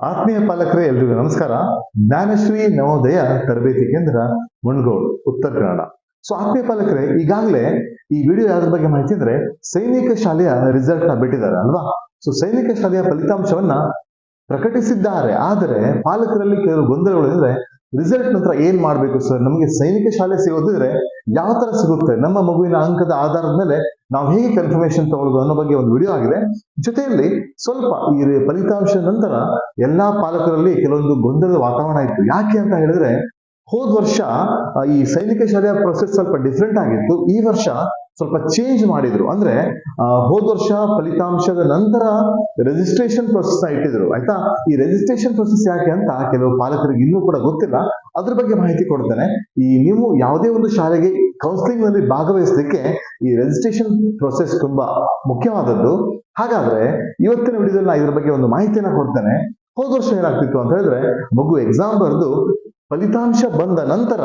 ಆತ್ಮೀಯ ಪಾಲಕರೇ, ಎಲ್ರಿಗೂ ನಮಸ್ಕಾರ. ಜ್ಞಾನಶ್ರೀ ನವೋದಯ ತರಬೇತಿ ಕೇಂದ್ರ ಮುಣಗೋಡ್ ಉತ್ತರ ಕನ್ನಡ. ಸೊ ಆತ್ಮೀಯ ಪಾಲಕರೇ, ಈಗಾಗಲೇ ಈ ವಿಡಿಯೋ ಯಾವ್ದ್ರ ಬಗ್ಗೆ ಮಾಹಿತಿ ಅಂದ್ರೆ ಸೈನಿಕ ಶಾಲೆಯ ರಿಸಲ್ಟ್ನ ಬಿಟ್ಟಿದ್ದಾರೆ ಅಲ್ವಾ? ಸೊ ಸೈನಿಕ ಶಾಲೆಯ ಫಲಿತಾಂಶವನ್ನ ಪ್ರಕಟಿಸಿದ್ದಾರೆ. ಆದರೆ ಪಾಲಕರಲ್ಲಿ ಕೆಲವು ಗೊಂದಲಗಳು ಅಂದ್ರೆ ರಿಸಲ್ಟ್ ನಂತರ ಏನ್ ಮಾಡ್ಬೇಕು ಸರ್ ನಮಗೆ ಸೈನಿಕ ಶಾಲೆ ಸಿಗೋದಿದ್ರೆ ಯಾವ ತರ ಸಿಗುತ್ತೆ? ನಮ್ಮ ಮಗುವಿನ ಅಂಕದ ಆಧಾರದ ಮೇಲೆ ನಾವು ಹೇಗೆ ಕನ್ಫರ್ಮೇಶನ್ ತಗೊಳ್ಬೋದು ಅನ್ನೋ ಬಗ್ಗೆ ಒಂದು ವಿಡಿಯೋ ಆಗಿದೆ. ಜೊತೆಯಲ್ಲಿ ಸ್ವಲ್ಪ ಈ ಫಲಿತಾಂಶದ ಫಲಿತಾಂಶ ನಂತರ ಎಲ್ಲಾ ಪಾಲಕರಲ್ಲಿ ಕೆಲವೊಂದು ಗೊಂದಲದ ವಾತಾವರಣ ಇತ್ತು. ಯಾಕೆ ಅಂತ ಹೇಳಿದ್ರೆ ಹೋದ್ ವರ್ಷ ಈ ಸೈನಿಕ ಶಾಲೆಯ ಪ್ರೊಸೆಸ್ ಸ್ವಲ್ಪ ಡಿಫ್ರೆಂಟ್ ಆಗಿತ್ತು. ಈ ವರ್ಷ ಸ್ವಲ್ಪ ಚೇಂಜ್ ಮಾಡಿದ್ರು. ಅಂದ್ರೆ ಹೋದ ವರ್ಷ ಫಲಿತಾಂಶದ ನಂತರ ರಿಜಿಸ್ಟ್ರೇಷನ್ ಪ್ರೊಸೆಸ್ ಇಟ್ಟಿದ್ರು. ಆಯ್ತಾ? ಈ ರಿಜಿಸ್ಟ್ರೇಷನ್ ಪ್ರೊಸೆಸ್ ಯಾಕೆ ಅಂತ ಕೆಲವು ಪಾಲಕರಿಗೆ ಇನ್ನೂ ಕೂಡ ಗೊತ್ತಿಲ್ಲ. ಅದ್ರ ಬಗ್ಗೆ ಮಾಹಿತಿ ಕೊಡ್ತೇನೆ. ಈ ನೀವು ಯಾವುದೇ ಒಂದು ಶಾಲೆಗೆ ಕೌನ್ಸಿಲಿಂಗ್ನಲ್ಲಿ ಭಾಗವಹಿಸಲಿಕ್ಕೆ ಈ ರಿಜಿಸ್ಟ್ರೇಷನ್ ಪ್ರೊಸೆಸ್ ತುಂಬಾ ಮುಖ್ಯವಾದದ್ದು. ಹಾಗಾದ್ರೆ, ಇವತ್ತಿನ ವಿಡಿಯೋದಲ್ಲಿ ಇದ್ರ ಬಗ್ಗೆ ಒಂದು ಮಾಹಿತಿಯನ್ನ ಕೊಡ್ತೇನೆ. ಹೋದ ವರ್ಷ ಏನಾಗ್ತಿತ್ತು ಅಂತ ಹೇಳಿದ್ರೆ, ಮಗು ಎಕ್ಸಾಮ್ ಬರೆದು ಫಲಿತಾಂಶ ಬಂದ ನಂತರ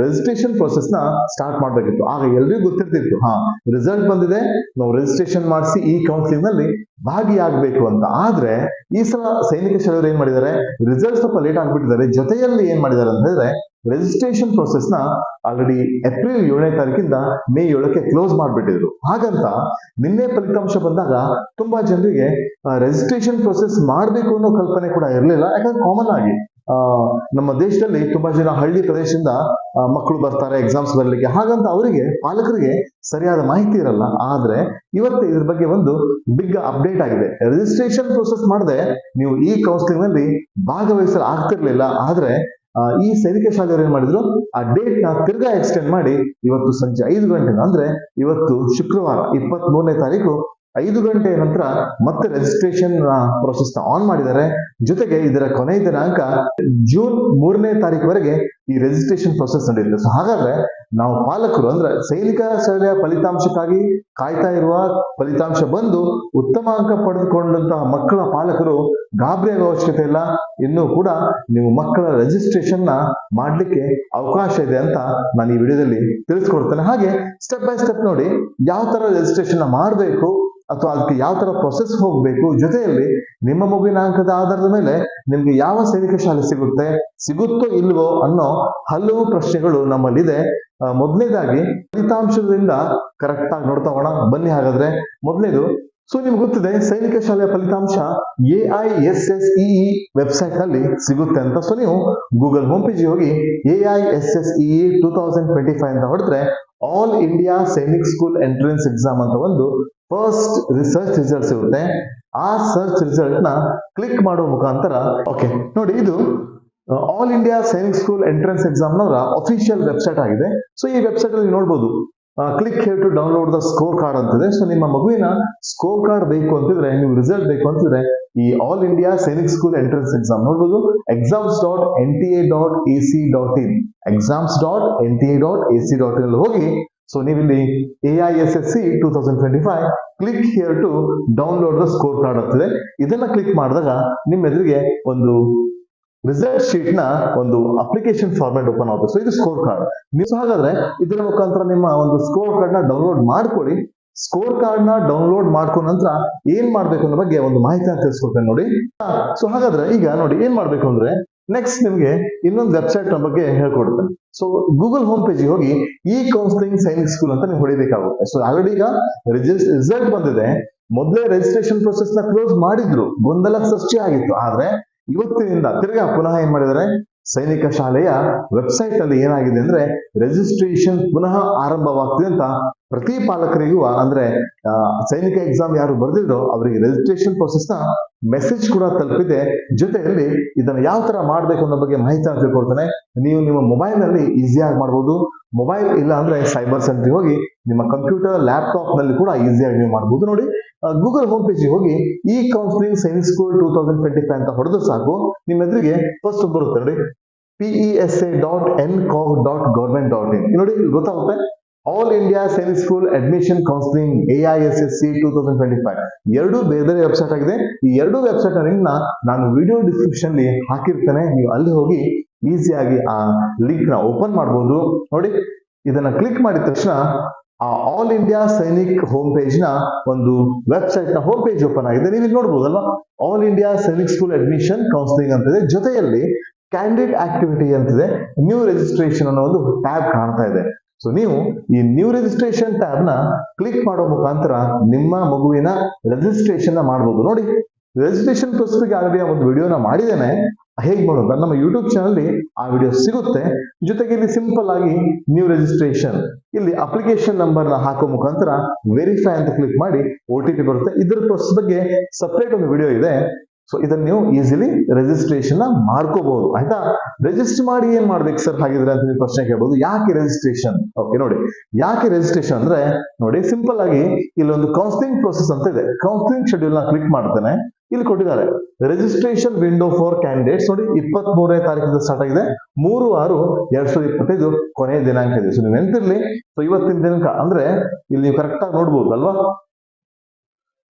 ರಿಜಿಸ್ಟ್ರೇಷನ್ ಪ್ರೊಸೆಸ್ನ ಸ್ಟಾರ್ಟ್ ಮಾಡಬೇಕಿತ್ತು. ಆಗ ಎಲ್ರಿಗೂ ಗೊತ್ತಿರ್ತಿತ್ತು, ಹಾ ರಿಸಲ್ಟ್ ಬಂದಿದೆ, ನಾವು ರಿಜಿಸ್ಟ್ರೇಷನ್ ಮಾಡಿಸಿ ಈ ಕೌನ್ಸಿಲಿಂಗ್ನಲ್ಲಿ ಭಾಗಿಯಾಗಬೇಕು ಅಂತ. ಆದ್ರೆ ಈ ಸಲ ಸೈನಿಕ ಶಾಲೆಯವರು ಏನ್ ಮಾಡಿದ್ದಾರೆ? ರಿಸಲ್ಟ್ ಸ್ವಲ್ಪ ಲೇಟ್ ಆಗ್ಬಿಟ್ಟಿದ್ದಾರೆ. ಜೊತೆಯಲ್ಲಿ ಏನ್ ಮಾಡಿದ್ದಾರೆ ಅಂತ ಹೇಳಿದ್ರೆ ರಿಜಿಸ್ಟ್ರೇಷನ್ ಪ್ರೊಸೆಸ್ನ ಆಲ್ರೆಡಿ ಏಪ್ರಿಲ್ ಏಳನೇ ತಾರೀಕಿಂದ ಮೇ ಏಳಕ್ಕೆ ಕ್ಲೋಸ್ ಮಾಡ್ಬಿಟ್ಟಿದ್ರು. ಹಾಗಂತ ನಿನ್ನೆ ಫಲಿತಾಂಶ ಬಂದಾಗ ತುಂಬಾ ಜನರಿಗೆ ರಿಜಿಸ್ಟ್ರೇಷನ್ ಪ್ರೊಸೆಸ್ ಮಾಡಬೇಕು ಅನ್ನೋ ಕಲ್ಪನೆ ಕೂಡ ಇರಲಿಲ್ಲ. ಯಾಕಂದ್ರೆ ಕಾಮನ್ ಆಗಿ ನಮ್ಮ ದೇಶದಲ್ಲಿ ತುಂಬಾ ಜನ ಹಳ್ಳಿ ಪ್ರದೇಶದಿಂದ ಮಕ್ಕಳು ಬರ್ತಾರೆ ಎಕ್ಸಾಮ್ಸ್ ಬರಲಿಕ್ಕೆ. ಹಾಗಂತ ಅವರಿಗೆ, ಪಾಲಕರಿಗೆ ಸರಿಯಾದ ಮಾಹಿತಿ ಇರಲ್ಲ. ಆದ್ರೆ ಇವತ್ತು ಇದ್ರ ಬಗ್ಗೆ ಒಂದು ಬಿಗ್ ಅಪ್ಡೇಟ್ ಆಗಿದೆ. ರಿಜಿಸ್ಟ್ರೇಷನ್ ಪ್ರೊಸೆಸ್ ಮಾಡದೆ ನೀವು ಈ ಕೌನ್ಸಿಲಿಂಗ್ನಲ್ಲಿ ಭಾಗವಹಿಸಲು ಆಗ್ತಿರ್ಲಿಲ್ಲ. ಆದ್ರೆ ಈ ಸೈನಿಕ ಶಾಲೆಯವರು ಏನ್ ಮಾಡಿದ್ರು? ಆ ಡೇಟ್ನ ತಿರ್ಗಾ ಎಕ್ಸ್ಟೆಂಡ್ ಮಾಡಿ ಇವತ್ತು ಸಂಜೆ ಐದು ಗಂಟೆ ಅಂದ್ರೆ ಇವತ್ತು ಶುಕ್ರವಾರ ಇಪ್ಪತ್ತ್ ಮೂರನೇ ತಾರೀಕು ಐದು ಗಂಟೆ ನಂತರ ಮತ್ತೆ ರಿಜಿಸ್ಟ್ರೇಷನ್ ಪ್ರೊಸೆಸ್ನ ಆನ್ ಮಾಡಿದ್ದಾರೆ. ಜೊತೆಗೆ ಇದರ ಕೊನೆಯ ದಿನಾಂಕ ಜೂನ್ ಮೂರನೇ ತಾರೀಕುವರೆಗೆ ಈ ರಿಜಿಸ್ಟ್ರೇಷನ್ ಪ್ರೊಸೆಸ್ ನಡೆಯುತ್ತೆ. ಸೊ ಹಾಗಾದ್ರೆ ನಾವು ಪಾಲಕರು ಅಂದ್ರೆ ಸೈನಿಕ ಶಾಲೆಯ ಫಲಿತಾಂಶಕ್ಕಾಗಿ ಕಾಯ್ತಾ ಇರುವ ಫಲಿತಾಂಶ ಬಂದು ಉತ್ತಮ ಅಂಕ ಪಡೆದುಕೊಂಡಂತಹ ಮಕ್ಕಳ ಪಾಲಕರು ಗಾಬರಿ ಅವಶ್ಯಕತೆ ಇಲ್ಲ. ಇನ್ನೂ ಕೂಡ ನೀವು ಮಕ್ಕಳ ರಿಜಿಸ್ಟ್ರೇಷನ್ನ ಮಾಡ್ಲಿಕ್ಕೆ ಅವಕಾಶ ಇದೆ ಅಂತ ನಾನು ಈ ವಿಡಿಯೋದಲ್ಲಿ ತಿಳಿಸ್ಕೊಡ್ತೇನೆ. ಹಾಗೆ ಸ್ಟೆಪ್ ಬೈ ಸ್ಟೆಪ್ ನೋಡಿ ಯಾವ ತರ ರಿಜಿಸ್ಟ್ರೇಷನ್ ಮಾಡಬೇಕು ಅಥವಾ ಅದಕ್ಕೆ ಯಾವ ತರ ಪ್ರೊಸೆಸ್ ಹೋಗಬೇಕು? ಜೊತೆಯಲ್ಲಿ ನಿಮ್ಮ ಮಗುವಿನ ಅಂಕದ ಆಧಾರದ ಮೇಲೆ ನಿಮ್ಗೆ ಯಾವ ಸೈನಿಕ ಶಾಲೆ ಸಿಗುತ್ತೆ? ಸಿಗುತ್ತೋ ಇಲ್ವೋ ಅನ್ನೋ ಹಲವು ಪ್ರಶ್ನೆಗಳು ನಮ್ಮಲ್ಲಿದೆ. ಮೊದಲನೇದಾಗಿ ಫಲಿತಾಂಶದಿಂದ ಕರೆಕ್ಟ್ ಆಗಿ ನೋಡ್ತಾ ಹೋಗೋಣ. ಬನ್ನಿ ಹಾಗಾದ್ರೆ. ಮೊದಲನೇದು, ಸೊ ನಿಮ್ಗೆ ಗೊತ್ತಿದೆ ಸೈನಿಕ ಶಾಲೆಯ ಫಲಿತಾಂಶ A I S S E ವೆಬ್ಸೈಟ್ನಲ್ಲಿ ಸಿಗುತ್ತೆ ಅಂತ. ಸೊ ನೀವು ಗೂಗಲ್ ಹೋಮ್ ಪೇಜ್ ಹೋಗಿ A I S S E two thousand twenty five ಅಂತ ಹೊಡೆದ್ರೆ all India Sainik school entrance exam ಅಂತ ಒಂದು ಫಸ್ಟ್ ರಿಸರ್ಚ್ ರಿಸಲ್ಟ್ ಇರುತ್ತೆ. ಆ ಸರ್ಚ್ ರಿಸಲ್ಟ್ನ ಕ್ಲಿಕ್ ಮಾಡುವ ಮುಖಾಂತರ ಓಕೆ ನೋಡಿ ಇದು all India Sainik school entrance exam official website ಆಗಿದೆ. ಸೊ ಈ ವೆಬ್ಸೈಟ್ ಅಲ್ಲಿ ನೋಡಬಹುದು click here to download the scorecard ಅಂತಿದೆ. ಸೊ ನಿಮ್ಮ ಮಗುವಿನ ಸ್ಕೋರ್ ಕಾರ್ಡ್ ಬೇಕು ಅಂತಿದ್ರೆ ನೀವು ರಿಸಲ್ಟ್ ಬೇಕು ಅಂತಿದ್ರೆ, ಈ all India Sainik school entrance exam ನೋಡಬಹುದು exams dot N T A dot A C dot in exams dot N T A dot A C dot in ಹೋಗಿ ಸೊ ನೀವಿಲ್ಲಿ A I S S C two thousand twenty five click here to download the scorecard ಆಗ್ತದೆ. ಇದನ್ನ click ಮಾಡಿದಾಗ ನಿಮ್ಮ ಎದುರಿಗೆ ಒಂದು result ಶೀಟ್ನ ಒಂದು ಅಪ್ಲಿಕೇಶನ್ ಫಾರ್ಮೆಟ್ ಓಪನ್ ಆಗುತ್ತೆ. ಸೊ ಇದು ಸ್ಕೋರ್ ಕಾರ್ಡ್ ನೀವು ಹಾಗಾದ್ರೆ ಇದರ ಮುಖಾಂತರ ನಿಮ್ಮ ಒಂದು ಸ್ಕೋರ್ ಕಾರ್ಡ್ನ ಡೌನ್ಲೋಡ್ ಮಾಡ್ಕೊಳ್ಳಿ. ಸ್ಕೋರ್ ಕಾರ್ಡ್ನ ಡೌನ್ಲೋಡ್ ಮಾಡ್ಕೊಂಡ ನಂತರ ಏನ್ ಮಾಡ್ಬೇಕು ಅನ್ನೋ ಬಗ್ಗೆ ಒಂದು ಮಾಹಿತಿ ತಿಳಿಸ್ಕೊಡ್ತೇನೆ ನೋಡಿ. ಸೊ ಹಾಗಾದ್ರೆ ಈಗ ನೋಡಿ ಏನ್ ಮಾಡ್ಬೇಕು ಅಂದ್ರೆ ನೆಕ್ಸ್ಟ್ ನಿಮಗೆ ಇನ್ನೊಂದು ವೆಬ್ಸೈಟ್ನ ಬಗ್ಗೆ ಹೇಳ್ಕೊಡ್ತೇನೆ ಸೊ ಗೂಗಲ್ ಹೋಮ್ ಪೇಜ್ ಹೋಗಿ ಈ ಕೌನ್ಸಿಲಿಂಗ್ ಸೈನಿಕ್ ಸ್ಕೂಲ್ ಅಂತ ನೀವು ಹೊಡಿಬೇಕಾಗುತ್ತೆ. ಸೊ ಆಲ್ರೆಡಿ ಈಗ ರಿಸಲ್ಟ್ ಬಂದಿದೆ. ಮೊದಲೇ ರಿಜಿಸ್ಟ್ರೇಷನ್ ಪ್ರೊಸೆಸ್ನ ಕ್ಲೋಸ್ ಮಾಡಿದ್ರು. ಗೊಂದಲ ಸೃಷ್ಟಿ ಆಗಿತ್ತು. ಆದ್ರೆ ಇವತ್ತಿನಿಂದ ತಿರ್ಗಾ ಪುನಃ ಏನ್ ಮಾಡಿದ್ದಾರೆ? ಸೈನಿಕ ಶಾಲೆಯ ವೆಬ್ಸೈಟ್ ಅಲ್ಲಿ ಏನಾಗಿದೆ ಅಂದ್ರೆ ರಿಜಿಸ್ಟ್ರೇಷನ್ ಪುನಃ ಆರಂಭವಾಗ್ತಿದೆ ಅಂತ ಪ್ರತಿ ಪಾಲಕರಿಗೂ ಅಂದ್ರೆ ಸೈನಿಕ ಎಕ್ಸಾಮ್ ಯಾರು ಬರೆದಿದ್ರೋ ಅವರಿಗೆ ರಿಜಿಸ್ಟ್ರೇಷನ್ ಪ್ರೊಸೆಸ್ನ ಮೆಸೇಜ್ ಕೂಡ ತಲುಪಿದೆ. ಜೊತೆಯಲ್ಲಿ ಇದನ್ನ ಯಾವ ತರ ಮಾಡ್ಬೇಕು ಅನ್ನೋ ಬಗ್ಗೆ ಮಾಹಿತಿಯನ್ನು ತಿಳ್ಕೊಳ್ತಾನೆ. ನೀವು ನಿಮ್ಮ ಮೊಬೈಲ್ನಲ್ಲಿ ಈಸಿಯಾಗಿ ಮಾಡ್ಬೋದು. ಮೊಬೈಲ್ ಇಲ್ಲ ಅಂದ್ರೆ ಸೈಬರ್ ಸೆಂಟರ್ ಹೋಗಿ ನಿಮ್ಮ ಕಂಪ್ಯೂಟರ್ ಲ್ಯಾಪ್ಟಾಪ್ನಲ್ಲಿ ಕೂಡ ಈಸಿಯಾಗಿ ನೀವು ಮಾಡ್ಬೋದು ನೋಡಿ. ಗೂಗಲ್ ಹೋಮ್ ಪೇಜ್ ಹೋಗಿ ಈ counselling science school two thousand twenty five ಅಂತ ಹೊಡೆದು ಸಾಕು. ನಿಮ್ಮ ಎದುರಿಗೆ ಫಸ್ಟ್ ಬರುತ್ತೆ ನೋಡಿ. ಪಿಇಎಸ್ಎ ಎ ಡಾಟ್ ಎನ್ ಕಾವ್ ಡಾಟ್ ಗೌರ್ಮೆಂಟ್ ಡಾಟ್ ಇನ್ ನೋಡಿ, ಗೊತ್ತಾಗುತ್ತೆ? All India Sainik school admission counselling A I S S C two thousand twenty five ಎರಡು ಬೇರೆ ಬೇರೆ ವೆಬ್ಸೈಟ್ ಆಗಿದೆ. ಈ ಎರಡು ವೆಬ್ಸೈಟ್ ಲಿಂಕ್ನ ನಾನು ವಿಡಿಯೋ ಡಿಸ್ಕ್ರಿಪ್ಷನ್ ಹಾಕಿರ್ತೇನೆ. ನೀವು ಅಲ್ಲಿ ಹೋಗಿ ಈಸಿಯಾಗಿ ಆ ಲಿಂಕ್ನ ಓಪನ್ ಮಾಡಬಹುದು ನೋಡಿ, ಇದನ್ನ ಕ್ಲಿಕ್ ಮಾಡಿದ ತಕ್ಷಣ ಆ ಆಲ್ ಇಂಡಿಯಾ ಸೈನಿಕ್ ಹೋಮ್ ಪೇಜ್ನ ಒಂದು ವೆಬ್ಸೈಟ್ನ ಹೋಮ್ ಪೇಜ್ ಓಪನ್ ಆಗಿದೆ. ನೀವು ನೋಡ್ಬೋದಲ್ವಾ? All India Sainik school admission counselling ಅಂತಿದೆ ಜೊತೆಯಲ್ಲಿ ಕ್ಯಾಂಡಿಡೇಟ್ ಆಕ್ಟಿವಿಟಿ ಅಂತಿದೆ ನ್ಯೂ ರಿಜಿಸ್ಟ್ರೇಷನ್ ಅನ್ನೋ ಒಂದು ಟ್ಯಾಬ್ ಕಾಣ್ತಾ ಇದೆ. ಸೊ ನೀವು ಈ ನ್ಯೂ ರಿಜಿಸ್ಟ್ರೇಷನ್ ಟ್ಯಾಬ್ನ ಕ್ಲಿಕ್ ಮಾಡೋ ಮುಖಾಂತರ ನಿಮ್ಮ ಮಗುವಿನ ರಿಜಿಸ್ಟ್ರೇಷನ್ನ ಮಾಡಬಹುದು ನೋಡಿ ರಿಜಿಸ್ಟ್ರೇಷನ್ ಪ್ರೊಸೆಸ್ಗೆ ಆಲ್ರೆಡಿ ಒಂದು ವಿಡಿಯೋನ ಮಾಡಿದ್ದೇನೆ. ಹೇಗೆ ಮಾಡೋದು? ನಮ್ಮ ಯೂಟ್ಯೂಬ್ ಚಾನಲ್ ಆ ವಿಡಿಯೋ ಸಿಗುತ್ತೆ. ಜೊತೆಗೆ ಇಲ್ಲಿ ಸಿಂಪಲ್ ಆಗಿ ನ್ಯೂ ರಿಜಿಸ್ಟ್ರೇಷನ್ ಇಲ್ಲಿ ಅಪ್ಲಿಕೇಶನ್ ನಂಬರ್ನ ಹಾಕೋ ಮುಖಾಂತರ ವೆರಿಫೈ ಅಂತ ಕ್ಲಿಕ್ ಮಾಡಿ ಒ ಟಿ ಪಿ ಬರುತ್ತೆ. ಇದರ ಬಗ್ಗೆ ಸಪ್ರೇಟ್ ಒಂದು ವಿಡಿಯೋ ಇದೆ. ಸೊ ಇದನ್ನ ನೀವು ಈಸಿಲಿ ರಿಜಿಸ್ಟ್ರೇಷನ್ ಮಾಡ್ಕೋಬಹುದು. ಆಯ್ತಾ? ರಿಜಿಸ್ಟರ್ ಮಾಡಿ ಏನ್ ಮಾಡ್ಬೇಕು ಸರ್ ಹಾಗಿದ್ರೆ ಅಂತ ನೀವು ಪ್ರಶ್ನೆ ಕೇಳ್ಬೋದು. ಯಾಕೆ ರಿಜಿಸ್ಟ್ರೇಷನ್ ಓಕೆ ನೋಡಿ. ಯಾಕೆ ರಿಜಿಸ್ಟ್ರೇಷನ್ ಅಂದ್ರೆ, ನೋಡಿ ಸಿಂಪಲ್ ಆಗಿ ಇಲ್ಲಿ ಒಂದು ಕೌನ್ಸಿಲಿಂಗ್ ಪ್ರೊಸೆಸ್ ಅಂತ ಇದೆ. ಕೌನ್ಸಿಲಿಂಗ್ ಶೆಡ್ಯೂಲ್ನ ಕ್ಲಿಕ್ ಮಾಡ್ತೇನೆ. ಇಲ್ಲಿ ಕೊಟ್ಟಿದ್ದಾರೆ. ರಿಜಿಸ್ಟ್ರೇಷನ್ ವಿಂಡೋ ಫಾರ್ ಕ್ಯಾಂಡಿಡೇಟ್ಸ್ ನೋಡಿ ಇಪ್ಪತ್ತ್ ಮೂರನೇ ತಾರೀಕಿಂದ ಸ್ಟಾರ್ಟ್ ಆಗಿದೆ. ಮೂರು ಆರು ಎರಡ್ ಸಾವಿರದ ಇಪ್ಪತ್ತೈದು ಕೊನೆಯ ದಿನಾಂಕ ಇದೆ. ಸೊ ನೀವು ನೆನಪಿರ್ಲಿ. ಸೊ ಇವತ್ತಿನ ದಿನಾಂಕ ಅಂದ್ರೆ, ಇಲ್ಲಿ ನೀವು ಕರೆಕ್ಟ್ ಆಗಿ ನೋಡ್ಬೋದು ಅಲ್ವಾ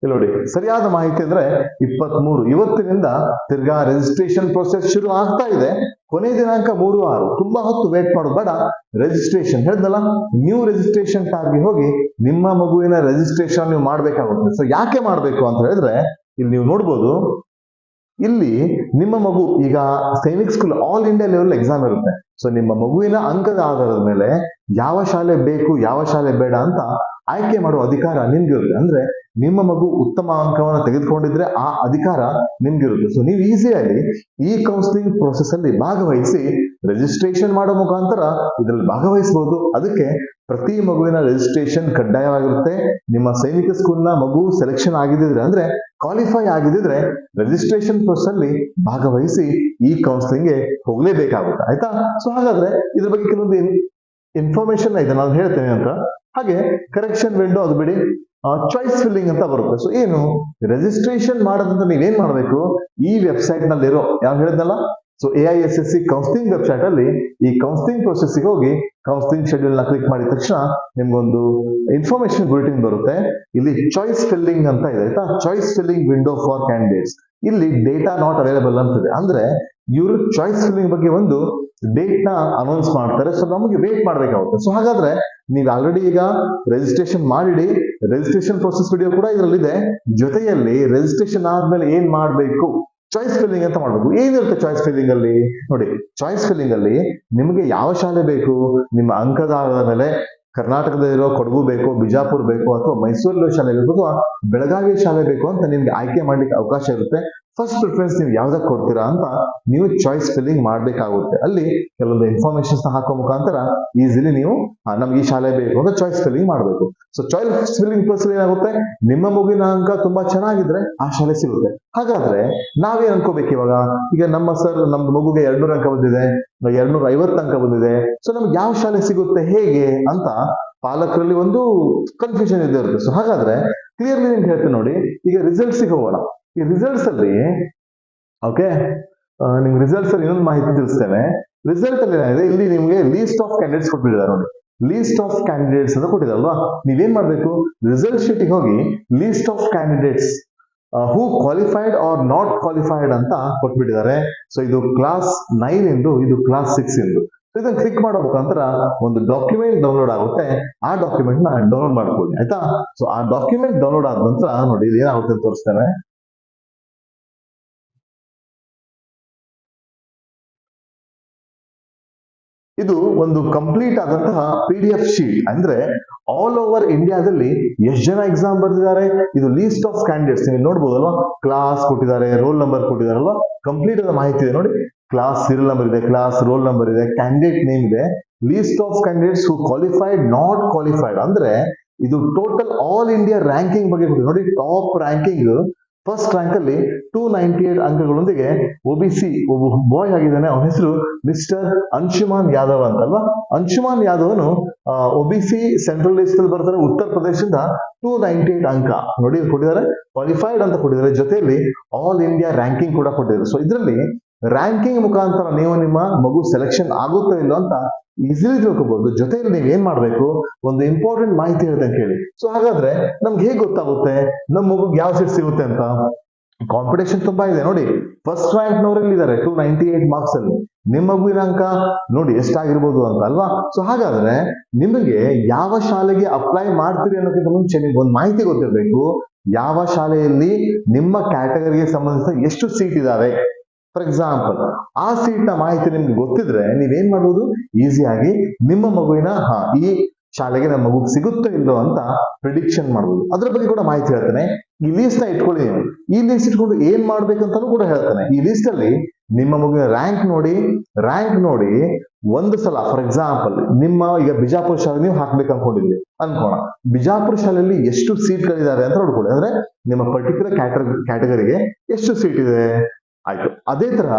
ಇಲ್ಲಿ ನೋಡಿ, ಸರಿಯಾದ ಮಾಹಿತಿ ಅಂದ್ರೆ ಇಪ್ಪತ್ತ್ ಮೂರು ಇವತ್ತಿನಿಂದ ತಿರ್ಗಾ ರಿಜಿಸ್ಟ್ರೇಷನ್ ಪ್ರೊಸೆಸ್ ಶುರು ಆಗ್ತಾ ಇದೆ. ಕೊನೆ ದಿನಾಂಕ ಮೂರು ಆರು. ತುಂಬಾ ಹೊತ್ತು ವೇಟ್ ಮಾಡೋದು ಬೇಡ. ರಿಜಿಸ್ಟ್ರೇಷನ್ ಹೇಳ್ದಲ್ಲ ನ್ಯೂ ರಿಜಿಸ್ಟ್ರೇಷನ್ ಟ್ಯಾಬ್ಗೆ ಹೋಗಿ ನಿಮ್ಮ ಮಗುವಿನ ರಿಜಿಸ್ಟ್ರೇಷನ್ ನೀವು ಮಾಡ್ಬೇಕಾಗುತ್ತೆ. ಸೊ ಯಾಕೆ ಮಾಡ್ಬೇಕು ಅಂತ ಹೇಳಿದ್ರೆ, ಇಲ್ಲಿ ನೀವು ನೋಡ್ಬೋದು, ಇಲ್ಲಿ ನಿಮ್ಮ ಮಗು, ಈಗ Sainik school all India level exam ಇರುತ್ತೆ. ಸೊ ನಿಮ್ಮ ಮಗುವಿನ ಅಂಕದ ಆಧಾರದ ಮೇಲೆ ಯಾವ ಶಾಲೆ ಬೇಕು, ಯಾವ ಶಾಲೆ ಬೇಡ ಅಂತ ಆಯ್ಕೆ ಮಾಡುವ ಅಧಿಕಾರ ನಿಮ್ಗಿರುತ್ತೆ ಅಂದ್ರೆ ನಿಮ್ಮ ಮಗು ಉತ್ತಮ ಅಂಕವನ್ನು ತೆಗೆದುಕೊಂಡಿದ್ರೆ ಆ ಅಧಿಕಾರ ನಿಮ್ಗಿರುತ್ತೆ. ಸೊ ನೀವು ಈಸಿಯಾಗಿ ಈ ಕೌನ್ಸಿಲಿಂಗ್ ಪ್ರೊಸೆಸ್ ಅಲ್ಲಿ ಭಾಗವಹಿಸಿ ರಿಜಿಸ್ಟ್ರೇಷನ್ ಮಾಡೋ ಮುಖಾಂತರ ಇದರಲ್ಲಿ ಭಾಗವಹಿಸಬಹುದು ಅದಕ್ಕೆ ಪ್ರತಿ ಮಗುವಿನ ರಿಜಿಸ್ಟ್ರೇಷನ್ ಕಡ್ಡಾಯವಾಗಿರುತ್ತೆ. ನಿಮ್ಮ ಸೈನಿಕ ಸ್ಕೂಲ್ನ ಮಗು ಸೆಲೆಕ್ಷನ್ ಆಗಿದ್ದಿದ್ರೆ ಅಂದ್ರೆ ಕ್ವಾಲಿಫೈ ಆಗಿದ್ದಿದ್ರೆ ರಿಜಿಸ್ಟ್ರೇಷನ್ ಪ್ರೊಸೆಸ್ ಅಲ್ಲಿ ಭಾಗವಹಿಸಿ ಈ ಕೌನ್ಸಿಲಿಂಗ್ಗೆ ಹೋಗಲೇಬೇಕಾಗುತ್ತೆ. ಆಯ್ತಾ? ಸೊ ಹಾಗಾದ್ರೆ ಇದ್ರ ಬಗ್ಗೆ ಕೆಲವೊಂದು ಇನ್ಫಾರ್ಮೇಶನ್ ಇದೆ. ನಾನು ಹೇಳ್ತೇನೆ ಅಂತ. ಹಾಗೆ ಕರೆಕ್ಷನ್ ವಿಂಡೋ ಅದು ಬಿಡಿ. ಚಾಯ್ಸ್ ಫಿಲ್ಲಿಂಗ್ ಅಂತ ಬರುತ್ತೆ. ಸೊ ಏನು? ರಿಜಿಸ್ಟ್ರೇಷನ್ ಮಾಡೋದಂತ ನೀವೇನ್ ಮಾಡಬೇಕು? ಈ ವೆಬ್ಸೈಟ್ ನಲ್ಲಿರೋ ಯಾವ ಹೇಳಿದ್ನಲ್ಲ? So A I S S C counselling website ಅಲ್ಲಿ ಈ ಕೌನ್ಸಿಲಿಂಗ್ ಪ್ರೊಸೆಸ್ಗೆ ಹೋಗಿ ಕೌನ್ಸಿಲಿಂಗ್ ಶೆಡ್ಯೂಲ್ನ ಕ್ಲಿಕ್ ಮಾಡಿದ ತಕ್ಷಣ ನಿಮ್ಗೊಂದು ಇನ್ಫಾರ್ಮೇಶನ್ ಬುಲೆಟಿನ್ ಬರುತ್ತೆ. ಇಲ್ಲಿ ಚಾಯ್ಸ್ ಫಿಲ್ಲಿಂಗ್ ಅಂತ ಇದೆ, ಆಯ್ತಾ? Choice filling window for candidates ಇಲ್ಲಿ ಡೇಟಾ ನಾಟ್ ಅವೈಲೇಬಲ್ ಅಂತಿದೆ ಅಂದ್ರೆ, ಇವರು ಚಾಯ್ಸ್ ಫಿಲ್ಲಿಂಗ್ ಬಗ್ಗೆ ಒಂದು ಡೇಟ್ನ ಅನೌನ್ಸ್ ಮಾಡ್ತಾರೆ. ಸೊ ನಮಗೆ ವೇಟ್ ಮಾಡ್ಬೇಕಾಗುತ್ತೆ. ಸೊ ಹಾಗಾದ್ರೆ ನೀವು ಆಲ್ರೆಡಿ ಈಗ ರಿಜಿಸ್ಟ್ರೇಷನ್ ಮಾಡಿಡಿ ರಿಜಿಸ್ಟ್ರೇಷನ್ ಪ್ರೊಸೆಸ್ ವಿಡಿಯೋ ಕೂಡ ಇದರಲ್ಲಿದೆ. ಜೊತೆಯಲ್ಲಿ ರಿಜಿಸ್ಟ್ರೇಷನ್ ಆದ್ಮೇಲೆ ಏನ್ ಮಾಡಬೇಕು? ಚಾಯ್ಸ್ ಫಿಲ್ಲಿಂಗ್ ಅಂತ ಮಾಡಬೇಕು. ಏನಿರುತ್ತೆ ಚಾಯ್ಸ್ ಫಿಲ್ಲಿಂಗ್ ಅಲ್ಲಿ? ನೋಡಿ ಚಾಯ್ಸ್ ಫಿಲ್ಲಿಂಗ್ ಅಲ್ಲಿ ನಿಮಗೆ ಯಾವ ಶಾಲೆ ಬೇಕು? ನಿಮ್ಮ ಅಂಕದ ಮೇಲೆ ಕರ್ನಾಟಕದಲ್ಲಿರೋ ಕೊಡಗು ಬೇಕು, ಬಿಜಾಪುರ್ ಬೇಕು, ಅಥವಾ ಮೈಸೂರಿರೋ ಶಾಲೆ ಬೇಕು, ಅಥವಾ ಬೆಳಗಾವಿ ಶಾಲೆ ಬೇಕು ಅಂತ ನಿಮ್ಗೆ ಆಯ್ಕೆ ಮಾಡ್ಲಿಕ್ಕೆ ಅವಕಾಶ ಇರುತ್ತೆ. ಫಸ್ಟ್ ಪ್ರಿಫರೆನ್ಸ್ ನೀವು ಯಾವ್ದಕ್ಕೆ ಕೊಡ್ತೀರಾ ಅಂತ ನೀವು ಚಾಯ್ಸ್ ಫಿಲ್ಲಿಂಗ್ ಮಾಡ್ಬೇಕಾಗುತ್ತೆ. ಅಲ್ಲಿ ಕೆಲವೊಂದು ಇನ್ಫಾರ್ಮೇಶನ್ಸ್ ಹಾಕೋ ಮುಖಾಂತರ ಈಸಿಲಿ ನೀವು ನಮ್ಗೆ ಈ ಶಾಲೆ ಬೇಕು ಅಂತ ಚಾಯ್ಸ್ ಫಿಲ್ಲಿಂಗ್ ಮಾಡಬೇಕು. ಸೊ ಚಾಯ್ಸ್ ಫಿಲ್ಲಿಂಗ್ ಪ್ರೊಸೆಸ್ ಏನಾಗುತ್ತೆ? ನಿಮ್ಮ ಮಗುವಿನ ಅಂಕ ತುಂಬಾ ಚೆನ್ನಾಗಿದ್ರೆ ಆ ಶಾಲೆ ಸಿಗುತ್ತೆ. ಹಾಗಾದ್ರೆ ನಾವೇನ್ ಅನ್ಕೋಬೇಕು ಇವಾಗ? ಈಗ ನಮ್ಮ ಸರ್ ನಮ್ಮ ಮಗುಗೆ ಎರಡ್ನೂರ ಅಂಕ ಬಂದಿದೆ ಎರಡ್ನೂರ ಐವತ್ತು ಅಂಕ ಬಂದಿದೆ. ಸೊ ನಮ್ಗೆ ಯಾವ ಶಾಲೆ ಸಿಗುತ್ತೆ, ಹೇಗೆ ಅಂತ ಪಾಲಕರಲ್ಲಿ ಒಂದು ಕನ್ಫ್ಯೂಷನ್ ಇದೆ ಸೊ ಹಾಗಾದ್ರೆ ಕ್ಲಿಯರ್ಲಿ ನಿಮ್ಗೆ ಹೇಳ್ತೀನಿ ನೋಡಿ, ಈಗ ರಿಸಲ್ಟ್ಸಿಗೆ ಹೋಗೋಣ. ಈ ರಿಸಲ್ಟ್ಸ್ ಅಲ್ಲಿ ಓಕೆ ನಿಮ್ಗೆ ರಿಸಲ್ಟ್ಸ್ ಅಲ್ಲಿ ಇನ್ನೊಂದು ಮಾಹಿತಿ ತಿಳಿಸ್ತೇನೆ. ರಿಸಲ್ಟ್ ಅಲ್ಲಿ ಏನಾಗಿದೆ? ಇಲ್ಲಿ ನಿಮಗೆ ಲೀಸ್ಟ್ ಆಫ್ ಕ್ಯಾಂಡಿಡೇಟ್ಸ್ ಕೊಟ್ಬಿಟ್ಟಿದ್ದಾರೆ ನೋಡಿ. ಲೀಸ್ಟ್ ಆಫ್ ಕ್ಯಾಂಡಿಡೇಟ್ಸ್ ಅಂತ ಕೊಟ್ಟಿದಲ್ವಾ ನೀವೇನ್ ಮಾಡ್ಬೇಕು? ರಿಸಲ್ಟ್ ಶೀಟಿಗೆ ಹೋಗಿ list of candidates who qualified or not qualified ಅಂತ ಕೊಟ್ಬಿಟ್ಟಿದ್ದಾರೆ. ಸೊ ಇದು ಕ್ಲಾಸ್ ನೈನ್ ಎಂದು ಇದು ಕ್ಲಾಸ್ ಸಿಕ್ಸ್ ಇಂದು. ಇದನ್ನು ಕ್ಲಿಕ್ ಮಾಡೋ ಮುಖಾಂತರ ಒಂದು ಡಾಕ್ಯುಮೆಂಟ್ ಡೌನ್ಲೋಡ್ ಆಗುತ್ತೆ. ಆ ಡಾಕ್ಯುಮೆಂಟ್ನ ಡೌನ್ಲೋಡ್ ಮಾಡ್ಕೊಳ್ಳಿ, ಆಯ್ತಾ? ಸೊ ಆ ಡಾಕ್ಯುಮೆಂಟ್ ಡೌನ್ಲೋಡ್ ಆದ ನಂತರ ನೋಡಿ ಏನಾಗುತ್ತೆ ಅಂತ ತೋರಿಸ್ತೇನೆ. ಇದು ಒಂದು ಕಂಪ್ಲೀಟ್ ಆದಂತಹ ಪಿ ಡಿ ಎಫ್ ಶೀಟ್ ಅಂದ್ರೆ ಆಲ್ ಓವರ್ ಇಂಡಿಯಾದಲ್ಲಿ ಎಷ್ಟು ಜನ ಎಕ್ಸಾಮ್ ಬರೆದಿದ್ದಾರೆ? ಇದು ಲೀಸ್ಟ್ ಆಫ್ ಕ್ಯಾಂಡಿಡೇಟ್ಸ್ ನೀವು ನೋಡ್ಬೋದಲ್ವಾ? ಕ್ಲಾಸ್ ಕೊಟ್ಟಿದ್ದಾರೆ ರೋಲ್ ನಂಬರ್ ಕೊಟ್ಟಿದಾರಲ್ವಾ ಕಂಪ್ಲೀಟ್ ಆದ ಮಾಹಿತಿ ಇದೆ ನೋಡಿ. ಕ್ಲಾಸ್ ಸೀರಿಯಲ್ ನಂಬರ್ ಇದೆ ಕ್ಲಾಸ್ ರೋಲ್ ನಂಬರ್ ಇದೆ ಕ್ಯಾಂಡಿಡೇಟ್ ನೇಮ್ ಇದೆ. List of candidates who qualified not qualified ಅಂದ್ರೆ ಇದು ಟೋಟಲ್ ಆಲ್ ಇಂಡಿಯಾ ರ್ಯಾಂಕಿಂಗ್ ಬಗ್ಗೆ ನೋಡಿ ಟಾಪ್ ರ್ಯಾಂಕಿಂಗ್ ಫಸ್ಟ್ ರ್ಯಾಂಕ್ ಅಲ್ಲಿ ಟೂ ನೈಂಟಿ ಏಟ್ ಅಂಕಗಳೊಂದಿಗೆ ಒಬಿಸಿ ಒಬ್ಬ ಬಾಯ್ ಆಗಿದ್ದಾನೆ. ಅವನ ಹೆಸರು ಮಿಸ್ಟರ್ ಅಂಶುಮಾನ್ ಯಾದವ್ ಅಂತಲ್ವಾ? ಅಂಶುಮಾನ್ ಯಾದವ್ನು ಒಬಿಸಿ ಸೆಂಟ್ರಲ್ ಲಿಸ್ಟ್ ಅಲ್ಲಿ ಬರ್ತಾರೆ. ಉತ್ತರ ಪ್ರದೇಶದಿಂದ ಟೂ ನೈಂಟಿ ಏಟ್ ಅಂಕ. ನೋಡಿ, ಕೊಟ್ಟಿದ್ದಾರೆ. ಕ್ವಾಲಿಫೈಡ್ ಅಂತ ಕೊಟ್ಟಿದ್ದಾರೆ. ಜೊತೆಯಲ್ಲಿ ಆಲ್ ಇಂಡಿಯಾ ರ್ಯಾಂಕಿಂಗ್ ಕೂಡ ಕೊಟ್ಟಿದ್ದಾರೆ. ಸೊ ಇದರಲ್ಲಿ ರ್ಯಾಂಕಿಂಗ್ ಮುಖಾಂತರ ನೀವು ನಿಮ್ಮ ಮಗು ಸೆಲೆಕ್ಷನ್ ಆಗುತ್ತೋ ಇಲ್ಲೋ ಅಂತ ಈಸಿಲಿ ತಿಳ್ಕೊಬಹುದು ಜೊತೆಯಲ್ಲಿ ನೀವು ಏನ್ ಮಾಡ್ಬೇಕು? ಒಂದು ಇಂಪಾರ್ಟೆಂಟ್ ಮಾಹಿತಿ ಇರುತ್ತೆ ಅಂತ ಹೇಳಿ. ಸೊ ಹಾಗಾದ್ರೆ ನಮ್ಗೆ ಹೇಗೆ ಗೊತ್ತಾಗುತ್ತೆ? ನಮ್ಮ ಮಗುಗೆ ಯಾವ ಸೀಟ್ ಸಿಗುತ್ತೆ ಅಂತ? ಕಾಂಪಿಟೇಷನ್ ತುಂಬಾ ಇದೆ. ನೋಡಿ ಫಸ್ಟ್ ರ್ಯಾಂಕ್ ಇದ್ದಾರೆ ಟೂ ನೈಂಟಿ ಏಟ್ ಮಾರ್ಕ್ಸ್ ಅಲ್ಲಿ. ನಿಮ್ಮ ಮಗುವಿನ ಅಂಕ ನೋಡಿ ಎಷ್ಟಾಗಿರ್ಬೋದು ಅಂತ, ಅಲ್ವಾ? ಸೊ ಹಾಗಾದ್ರೆ ನಿಮಗೆ ಯಾವ ಶಾಲೆಗೆ ಅಪ್ಲೈ ಮಾಡ್ತೀರಿ ಅನ್ನೋಕ್ಕಿಂತ ಮುಂಚೆ ನಿಮ್ಗೆ ಒಂದು ಮಾಹಿತಿ ಗೊತ್ತಿರಬೇಕು. ಯಾವ ಶಾಲೆಯಲ್ಲಿ ನಿಮ್ಮ ಕ್ಯಾಟಗರಿಗೆ ಸಂಬಂಧಿಸಿದ ಎಷ್ಟು ಸೀಟ್ ಇದಾವೆ? ಫಾರ್ ಎಕ್ಸಾಂಪಲ್ ಆ ಸೀಟ್ನ ಮಾಹಿತಿ ನಿಮ್ಗೆ ಗೊತ್ತಿದ್ರೆ ನೀವೇನ್ ಮಾಡ್ಬೋದು? ಈಸಿಯಾಗಿ ನಿಮ್ಮ ಮಗುವಿನ, ಹಾ, ಈ ಶಾಲೆಗೆ ನಮ್ಮ ಮಗು ಸಿಗುತ್ತೋ ಇಲ್ಲೋ ಅಂತ ಪ್ರಿಡಿಕ್ಷನ್ ಮಾಡ್ಬೋದು. ಅದ್ರ ಬಗ್ಗೆ ಕೂಡ ಮಾಹಿತಿ ಹೇಳ್ತಾನೆ. ಈ ಲೀಸ್ಟ್ನ ಇಟ್ಕೊಳ್ಳಿ. ನೀವು ಈ ಲೀಸ್ಟ್ ಇಟ್ಕೊಂಡು ಏನ್ ಮಾಡ್ಬೇಕಂತಲೂ ಕೂಡ ಹೇಳ್ತಾನೆ. ಈ ಲೀಸ್ಟ್ ಅಲ್ಲಿ ನಿಮ್ಮ ಮಗುವಿನ ರ್ಯಾಂಕ್ ನೋಡಿ ರ್ಯಾಂಕ್ ನೋಡಿ ಒಂದು ಸಲ ಫಾರ್ ಎಕ್ಸಾಂಪಲ್ ನಿಮ್ಮ ಈಗ ಬಿಜಾಪುರ ಶಾಲೆ ನೀವು ಹಾಕ್ಬೇಕು ಅನ್ಕೊಂಡಿದ್ರಿ. ಅನ್ಕೋಣ. ಬಿಜಾಪುರ ಶಾಲೆಯಲ್ಲಿ ಎಷ್ಟು ಸೀಟ್ ಸೀಟ್ಗಳಿದ್ದಾರೆ ಅಂತ ನೋಡ್ಕೊಳ್ಳಿ. ಅಂದ್ರೆ ನಿಮ್ಮ ಪರ್ಟಿಕ್ಯುಲರ್ ಕ್ಯಾಟಗರಿ ಕ್ಯಾಟಗರಿಗೆ ಎಷ್ಟು ಸೀಟ್ ಇದೆ? ಆಯ್ತು. ಅದೇ ತರ